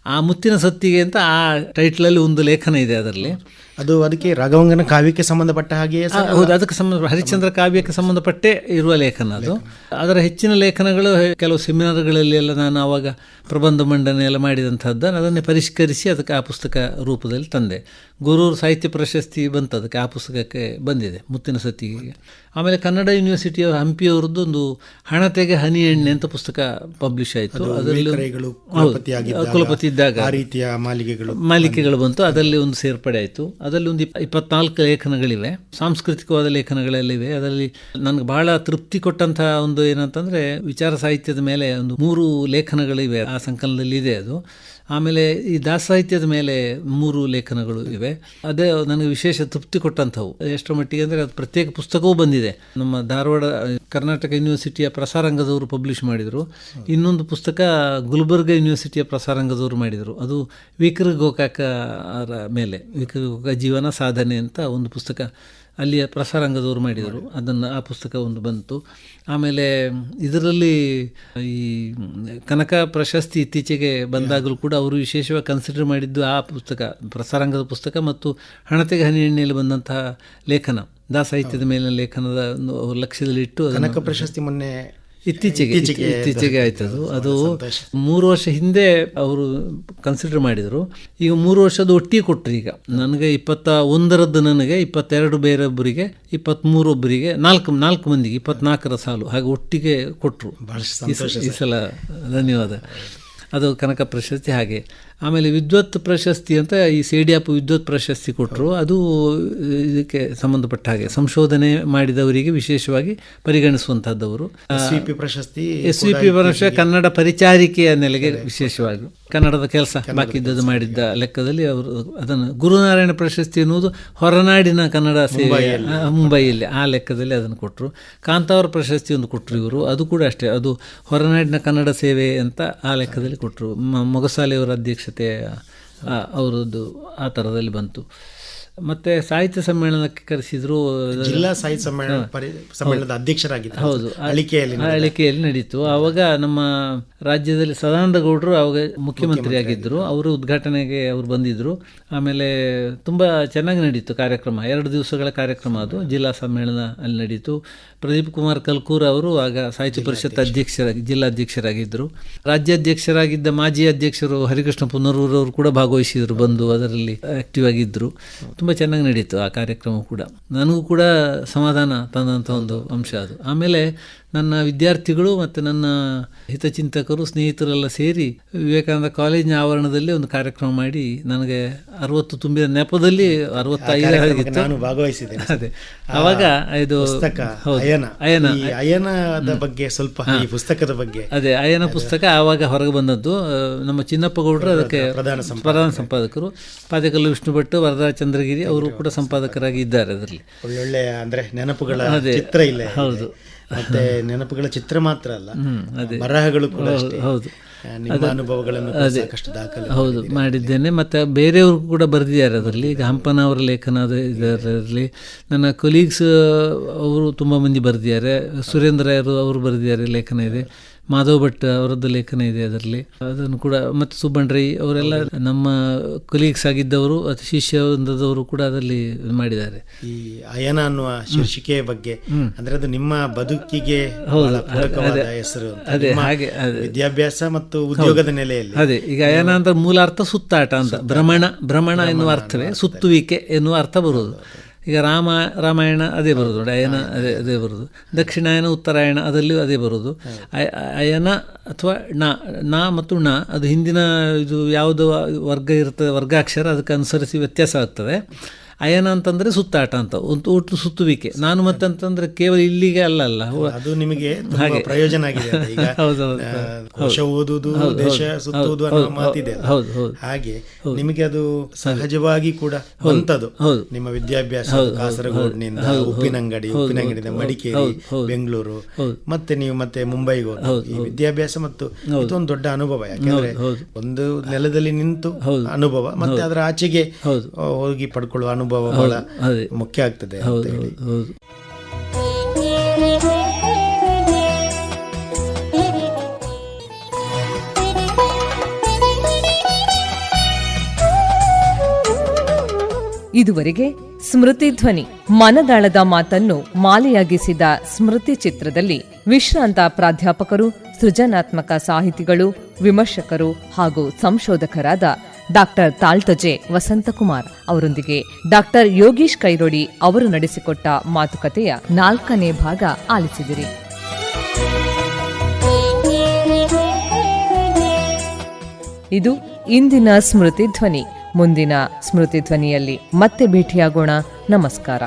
ಆ ಮುತ್ತಿನ ಸತ್ತಿಗೆ ಅಂತ ಆ ಟೈಟ್ಲಲ್ಲಿ ಒಂದು ಲೇಖನ ಇದೆ ಅದರಲ್ಲಿ.
ಅದು ಅದಕ್ಕೆ ರಾಘವಂಗನ ಕಾವ್ಯಕ್ಕೆ ಸಂಬಂಧಪಟ್ಟ
ಹಾಗೆ ಹೌದು ಅದಕ್ಕೆ ಸಂಬಂಧ ಹರಿಶ್ಚಂದ್ರ ಕಾವ್ಯಕ್ಕೆ ಸಂಬಂಧಪಟ್ಟೆ ಇರುವ ಲೇಖನ ಅದು. ಅದರ ಹೆಚ್ಚಿನ ಲೇಖನಗಳು ಕೆಲವು ಸೆಮಿನಾರ್ಗಳಲ್ಲಿ ಎಲ್ಲ ನಾನು ಆವಾಗ ಪ್ರಬಂಧ ಮಂಡನೆ ಎಲ್ಲ ಮಾಡಿದಂಥದ್ದು ಅದನ್ನೇ ಪರಿಷ್ಕರಿಸಿ ಅದಕ್ಕೆ ಆ ಪುಸ್ತಕ ರೂಪದಲ್ಲಿ ತಂದೆ. ಗುರೂರು ಸಾಹಿತ್ಯ ಪ್ರಶಸ್ತಿ ಬಂತು ಅದಕ್ಕೆ ಆ ಪುಸ್ತಕಕ್ಕೆ ಬಂದಿದೆ ಮುತ್ತಿನ ಸತ್ತಿಗೆ ಆಮೇಲೆ ಕನ್ನಡ ಯೂನಿವರ್ಸಿಟಿಯ ಹಂಪಿಯವ್ರದ್ದು ಒಂದು ಹಣತೆಗೆ ಹನಿ ಎಣ್ಣೆ ಅಂತ ಪುಸ್ತಕ ಪಬ್ಲಿಷ್ ಆಯಿತು. ಅದರಲ್ಲಿ ಕುಲಪತಿ ಇದ್ದಾಗ
ಆ ರೀತಿಯ ಮಾಲಿಕೆಗಳು
ಮಾಲಿಕೆಗಳು ಬಂತು ಅದರಲ್ಲಿ ಒಂದು ಸೇರ್ಪಡೆ ಆಯಿತು. ಅದರಲ್ಲಿ ಒಂದು ಇಪ್- ಇಪ್ಪತ್ನಾಲ್ಕು ಲೇಖನಗಳಿವೆ. ಸಾಂಸ್ಕೃತಿಕವಾದ ಲೇಖನಗಳಲ್ಲಿವೆ. ಅದರಲ್ಲಿ ನನಗೆ ಬಹಳ ತೃಪ್ತಿ ಕೊಟ್ಟಂತಹ ಒಂದು ಏನಂತಂದರೆ ವಿಚಾರ ಸಾಹಿತ್ಯದ ಮೇಲೆ ಒಂದು ಮೂರು ಲೇಖನಗಳಿವೆ. ಆ ಸಂಕಲನದಲ್ಲಿ ಇದೆ ಅದು. ಆಮೇಲೆ ಈ ದಾಸ ಸಾಹಿತ್ಯದ ಮೇಲೆ ಮೂರು ಲೇಖನಗಳು ಇವೆ. ಅದೇ ನನಗೆ ವಿಶೇಷ ತೃಪ್ತಿ ಕೊಟ್ಟಂಥವು. ಎಷ್ಟರ ಮಟ್ಟಿಗೆ ಅಂದರೆ ಅದು ಪ್ರತ್ಯೇಕ ಪುಸ್ತಕವೂ ಬಂದಿದೆ. ನಮ್ಮ ಧಾರವಾಡ ಕರ್ನಾಟಕ ಯೂನಿವರ್ಸಿಟಿಯ ಪ್ರಸಾರಂಗದವರು ಪಬ್ಲಿಷ್ ಮಾಡಿದರು. ಇನ್ನೊಂದು ಪುಸ್ತಕ ಗುಲ್ಬರ್ಗ ಯೂನಿವರ್ಸಿಟಿಯ ಪ್ರಸಾರಂಗದವರು ಮಾಡಿದರು. ಅದು ವಿಕ್ರ ಮೇಲೆ. ವಿಕ್ರ ಗೋಕಾಕ ಜೀವನ ಸಾಧನೆ ಅಂತ ಒಂದು ಪುಸ್ತಕ ಅಲ್ಲಿಯ ಪ್ರಸಾರಂಗದವರು ಮಾಡಿದರು. ಅದನ್ನು ಆ ಪುಸ್ತಕ ಒಂದು ಬಂತು. ಆಮೇಲೆ ಇದರಲ್ಲಿ ಈ ಕನಕ ಪ್ರಶಸ್ತಿ ಇತ್ತೀಚೆಗೆ ಬಂದಾಗಲೂ ಕೂಡ ಅವರು ವಿಶೇಷವಾಗಿ ಕನ್ಸಿಡರ್ ಮಾಡಿದ್ದು ಆ ಪುಸ್ತಕ ಪ್ರಸಾರಾಂಗದ ಪುಸ್ತಕ ಮತ್ತು ಹಣತೆಗೆ ಹನಿ ಎಣ್ಣೆಯಲ್ಲಿ ಬಂದಂತಹ ಲೇಖನ ದಾಸಾಹಿತ್ಯದ ಮೇಲಿನ ಲೇಖನದ ಲಕ್ಷ್ಯದಲ್ಲಿ ಇಟ್ಟು ಲಕ್ಷ್ಯದಲ್ಲಿಟ್ಟು
ಕನಕ ಪ್ರಶಸ್ತಿ ಮೊನ್ನೆ
ಇತ್ತೀಚೆಗೆ ಇತ್ತೀಚೆಗೆ ಆಯ್ತದು ಅದು. ಮೂರು ವರ್ಷ ಹಿಂದೆ ಅವರು ಕನ್ಸಿಡರ್ ಮಾಡಿದರು. ಈಗ ಮೂರು ವರ್ಷದ ಒಟ್ಟಿಗೆ ಕೊಟ್ಟರು ಈಗ. ನನಗೆ ಇಪ್ಪತ್ತ ಒಂದರದ್ದು ನನಗೆ ಇಪ್ಪತ್ತೆರಡು ಬೇರೊಬ್ಬರಿಗೆ ಇಪ್ಪತ್ತ್ಮೂರು ಒಬ್ಬರಿಗೆ ನಾಲ್ಕು ನಾಲ್ಕು ಮಂದಿಗೆ ಇಪ್ಪತ್ನಾಲ್ಕರ ಸಾಲು ಹಾಗೆ ಒಟ್ಟಿಗೆ ಕೊಟ್ಟರು.
ಬಹಳ
ಈ ಸಲ ಧನ್ಯವಾದ. ಅದು ಕನಕ ಪ್ರಶಸ್ತಿ ಹಾಗೆ. ಆಮೇಲೆ ವಿದ್ವತ್ ಪ್ರಶಸ್ತಿ ಅಂತ ಈ ಸೇಡಿಯಾಪ್ ವಿದ್ವತ್ ಪ್ರಶಸ್ತಿ ಕೊಟ್ಟರು ಅದು ಇದಕ್ಕೆ ಸಂಬಂಧಪಟ್ಟ ಹಾಗೆ ಸಂಶೋಧನೆ ಮಾಡಿದವರಿಗೆ ವಿಶೇಷವಾಗಿ ಪರಿಗಣಿಸುವಂಥದ್ದವರು
ಪಿ ಪ್ರಶಸ್ತಿ
ಎಸ್ ವಿ ಪಿ ಪ್ರಶಸ್ತಿ ಕನ್ನಡ ಪರಿಚಾರಿಕೆಯ ನೆಲೆಗೆ ವಿಶೇಷವಾಗಿ ಕನ್ನಡದ ಕೆಲಸ ಬಾಕಿ ಇದ್ದದ್ದು ಮಾಡಿದ್ದ ಲೆಕ್ಕದಲ್ಲಿ ಅವರು ಅದನ್ನು ಗುರುನಾರಾಯಣ ಪ್ರಶಸ್ತಿ ಎನ್ನುವುದು ಹೊರನಾಡಿನ ಕನ್ನಡ ಸೇವೆ ಮುಂಬೈಯಲ್ಲಿ. ಆ ಲೆಕ್ಕದಲ್ಲಿ ಅದನ್ನು ಕೊಟ್ಟರು ಕಾಂತಾವರ ಪ್ರಶಸ್ತಿ ಒಂದು ಕೊಟ್ಟರು ಇವರು. ಅದು ಕೂಡ ಅಷ್ಟೇ. ಅದು ಹೊರನಾಡಿನ ಕನ್ನಡ ಸೇವೆ ಅಂತ ಆ ಲೆಕ್ಕದಲ್ಲಿ ಕೊಟ್ಟರು ಮೊಗಸಾಲೆಯವರ ಅಧ್ಯಕ್ಷತೆ ಅವರದ್ದು ಆ ಥರದಲ್ಲಿ ಬಂತು ಮತ್ತು ಸಾಹಿತ್ಯ ಸಮ್ಮೇಳನಕ್ಕೆ ಕರೆಸಿದ್ರು
ಜಿಲ್ಲಾ ಸಾಹಿತ್ಯ ಸಮ್ಮೇಳನ ಸಮ್ಮೇಳನದ ಅಧ್ಯಕ್ಷರಾಗಿದ್ದರು
ಹೌದು.
ಅಳಿಕೆಯಲ್ಲಿ
ಅಳಿಕೆಯಲ್ಲಿ ನಡೀತು. ಆವಾಗ ನಮ್ಮ ರಾಜ್ಯದಲ್ಲಿ ಸದಾನಂದ ಗೌಡರು ಅವಾಗ ಮುಖ್ಯಮಂತ್ರಿ ಆಗಿದ್ದರು ಅವರು ಉದ್ಘಾಟನೆಗೆ ಅವರು ಬಂದಿದ್ದರು ಆಮೇಲೆ ತುಂಬ ಚೆನ್ನಾಗಿ ನಡೀತು ಕಾರ್ಯಕ್ರಮ. ಎರಡು ದಿವಸಗಳ ಕಾರ್ಯಕ್ರಮ ಅದು. ಜಿಲ್ಲಾ ಸಮ್ಮೇಳನ ಅಲ್ಲಿ ನಡೀತು. ಪ್ರದೀಪ್ ಕುಮಾರ್ ಕಲ್ಕೂರ್ ಅವರು ಆಗ ಸಾಹಿತ್ಯ ಪರಿಷತ್ ಅಧ್ಯಕ್ಷರಾಗಿ ಜಿಲ್ಲಾಧ್ಯಕ್ಷರಾಗಿದ್ದರು ರಾಜ್ಯಾಧ್ಯಕ್ಷರಾಗಿದ್ದ ಮಾಜಿ ಅಧ್ಯಕ್ಷರು ಹರಿಕೃಷ್ಣ ಪುನರೂರವರು ಕೂಡ ಭಾಗವಹಿಸಿದ್ರು ಬಂದು ಅದರಲ್ಲಿ ಆಕ್ಟಿವ್ ಆಗಿದ್ದರು ತುಂಬ ಚೆನ್ನಾಗಿ ನಡೀತು ಆ ಕಾರ್ಯಕ್ರಮ ಕೂಡ. ನನಗೂ ಕೂಡ ಸಮಾಧಾನ ತಂದಂಥ ಒಂದು ಅಂಶ ಅದು. ಆಮೇಲೆ ನನ್ನ ವಿದ್ಯಾರ್ಥಿಗಳು ಮತ್ತು ನನ್ನ ಹಿತಚಿಂತಕರು ಸ್ನೇಹಿತರೆಲ್ಲ ಸೇರಿ ವಿವೇಕಾನಂದ ಕಾಲೇಜಿನ ಆವರಣದಲ್ಲಿ ಒಂದು ಕಾರ್ಯಕ್ರಮ ಮಾಡಿ ನನಗೆ ಅರವತ್ತು ತುಂಬಿದ ನೆಪದಲ್ಲಿ ಅರವತ್ತೈದು
ನಾನು ಭಾಗವಹಿಸಿದ್ದೇನೆ.
ಅದೇ. ಅವಾಗ ಇದು
ಅಯನ. ಅಯನದ ಬಗ್ಗೆ ಸ್ವಲ್ಪ ಈ ಪುಸ್ತಕದ ಬಗ್ಗೆ.
ಅದೇ ಅಯನ ಪುಸ್ತಕ ಆವಾಗ ಹೊರಗೆ ಬಂದದ್ದು. ನಮ್ಮ ಚಿನ್ನಪ್ಪ ಗೌಡರು ಅದಕ್ಕೆ
ಪ್ರಧಾನ
ಪ್ರಧಾನ ಸಂಪಾದಕರು. ಪಾದಕಲ್ಲು ವಿಷ್ಣು ಭಟ್ ವರದಾ ಚಂದ್ರಗಿರಿ ಅವರು ಕೂಡ ಸಂಪಾದಕರಾಗಿ ಇದ್ದಾರೆ ಅದರಲ್ಲಿ.
ಒಳ್ಳೆಯ ಅಂದ್ರೆ ನೆನಪುಗಳ ಚಿತ್ರ ಇಲ್ಲ. ಹೌದು. ಮತ್ತೆ ನೆನಪುಗಳ ಚಿತ್ರ ಮಾತ್ರ ಅಲ್ಲ ಬರಹಗಳು ಕೂಡ
ಹೌದು
ನಿಮ್ಮ ಅನುಭವಗಳನ್ನು ಕೂಡ ಸಾಕಷ್ಟು ದಾಖಲೆ
ಹೌದು ಮಾಡಿದ್ದೇನೆ. ಮತ್ತು ಬೇರೆಯವರು ಕೂಡ ಬರೆದಿದ್ದಾರೆ ಅದರಲ್ಲಿ. ಈಗ ಹಂಪನ ಅವರ ಲೇಖನ ಇದರಲ್ಲಿ ನನ್ನ ಕೊಲೀಗ್ಸ್ ಅವರು ತುಂಬ ಮಂದಿ ಬರೆದಿದ್ದಾರೆ. ಸುರೇಂದ್ರ ಅವರು ಅವರು ಬರೆದಿದ್ದಾರೆ ಲೇಖನ ಇದೆ. ಮಾಧವ್ ಭಟ್ ಅವರದ್ದು ಲೇಖನ ಇದೆ ಅದರಲ್ಲಿ. ಅದನ್ನು ಕೂಡ ಮತ್ತು ಸುಬ್ಬಣ್ಣ ಅವರೆಲ್ಲ ನಮ್ಮ ಕೊಲೀಗ್ಸ್ ಆಗಿದ್ದವರು ಅಥವಾ ಶಿಷ್ಯ ವೃಂದದವರು ಕೂಡ ಅದರಲ್ಲಿ ಮಾಡಿದ್ದಾರೆ.
ಈ ಅಯನ ಅನ್ನುವ ಶೀರ್ಷಿಕೆಯ ಬಗ್ಗೆ ಅಂದ್ರೆ ಅದು ನಿಮ್ಮ ಬದುಕಿಗೆ ಹೆಸರು ಅಂತ.
ಅದೇ ಹಾಗೆ
ವಿದ್ಯಾಭ್ಯಾಸ ಮತ್ತು ಉದ್ಯೋಗದ ನೆಲೆಯಲ್ಲಿ.
ಅದೇ ಈಗ ಅಯನ ಅಂದ್ರೆ ಮೂಲ ಅರ್ಥ ಸುತ್ತಾಟ ಅಂತ ಭ್ರಮಣ ಭ್ರಮಣ ಎನ್ನುವ ಅರ್ಥವೇ ಸುತ್ತುವಿಕೆ ಎನ್ನುವ ಅರ್ಥ ಬರುವುದು. ಈಗ ರಾಮ ರಾಮಾಯಣ ಅದೇ ಬರೋದು ನೋಡಿ ಅಯನ ಅದೇ ಅದೇ ಬರೋದು. ದಕ್ಷಿಣಾಯನ ಉತ್ತರಾಯಣ ಅದರಲ್ಲಿಯೂ ಅದೇ ಬರೋದು. ಅಯ- ಅಯನ ಅಥವಾ ಣ ನ ಮತ್ತು ಣ ಅದು ಹಿಂದಿನ ಇದು ಯಾವುದು ವರ್ಗ ಇರ್ತದೆ ವರ್ಗಾಕ್ಷರ ಅದಕ್ಕೆ ಅನುಸರಿಸಿ ವ್ಯತ್ಯಾಸ ಆಗ್ತದೆ. ಅಯನ ಅಂತಂದ್ರೆ ಸುತ್ತಾಟ ಅಂತ ಒಂದು ಒಟ್ಟು ಸುತ್ತುವಿಕೆ. ನಾನು ಮತ್ತೆ ಅಂತಂದ್ರೆ ಕೇವಲ ಇಲ್ಲಿಗೆ ಅಲ್ಲ ಅಲ್ಲ.
ಅದು ನಿಮಗೆ ಹಾಗೆ. ಪ್ರಯೋಜನ ಆಗಿದೆ ಓದುವುದು ದೇಶ ಸುತ್ತುವುದು ಅನ್ನೋ ಮಾತಿದೆ
ಹೌದು ಹೌದು.
ಹಾಗೆ ನಿಮಗೆ ಅದು ಸಹಜವಾಗಿ ಕೂಡ ಬಂತದು.
ಹೌದು.
ನಿಮ್ಮ ವಿದ್ಯಾಭ್ಯಾಸ ಕಾಸರಗೋಡಿನಿಂದ ಉಪ್ಪಿನಂಗಡಿ ಉಪ್ಪಿನಂಗಡಿಯಿಂದ ಮಡಿಕೇರಿ ಬೆಂಗಳೂರು ಮತ್ತೆ ನೀವು ಮತ್ತೆ ಮುಂಬೈಗೆ ಹೋದ ಈ ವಿದ್ಯಾಭ್ಯಾಸ ಮತ್ತು ಇದೊಂದು ದೊಡ್ಡ ಅನುಭವ. ಯಾಕೆಂದ್ರೆ ಒಂದು ನೆಲದಲ್ಲಿ ನಿಂತು ಅನುಭವ ಮತ್ತೆ ಅದರ ಆಚೆಗೆ ಹೋಗಿ ಪಡ್ಕೊಳ್ಳುವ ಅನುಭವ ಬಹಳ
ಅದೇ.
ಮುಖ್ಯ ಆಗ್ತದೆ ಅಂತ ಹೇಳಿ
ಹೌದು
ಇದುವರೆಗೆ ಸ್ಮೃತಿ ಧ್ವನಿ ಮನದಾಳದ ಮಾತನ್ನು ಮಾಲೆಯಾಗಿಸಿದ ಸ್ಮೃತಿ ಚಿತ್ರದಲ್ಲಿ ವಿಶ್ರಾಂತ ಪ್ರಾಧ್ಯಾಪಕರು ಸೃಜನಾತ್ಮಕ ಸಾಹಿತಿಗಳು ವಿಮರ್ಶಕರು ಹಾಗೂ ಸಂಶೋಧಕರಾದ ಡಾಕ್ಟರ್ ತಾಳ್ತಜೆ ವಸಂತಕುಮಾರ್ ಅವರೊಂದಿಗೆ ಡಾಕ್ಟರ್ ಯೋಗೀಶ್ ಕೈರೋಡಿ ಅವರು ನಡೆಸಿಕೊಟ್ಟ ಮಾತುಕತೆಯ ನಾಲ್ಕನೇ ಭಾಗ ಆಲಿಸಿದಿರಿ. ಇದು ಇಂದಿನ ಸ್ಮೃತಿ ಧ್ವನಿ. ಮುಂದಿನ ಸ್ಮೃತಿ ಧ್ವನಿಯಲ್ಲಿ ಮತ್ತೆ ಭೇಟಿಯಾಗೋಣ. ನಮಸ್ಕಾರ.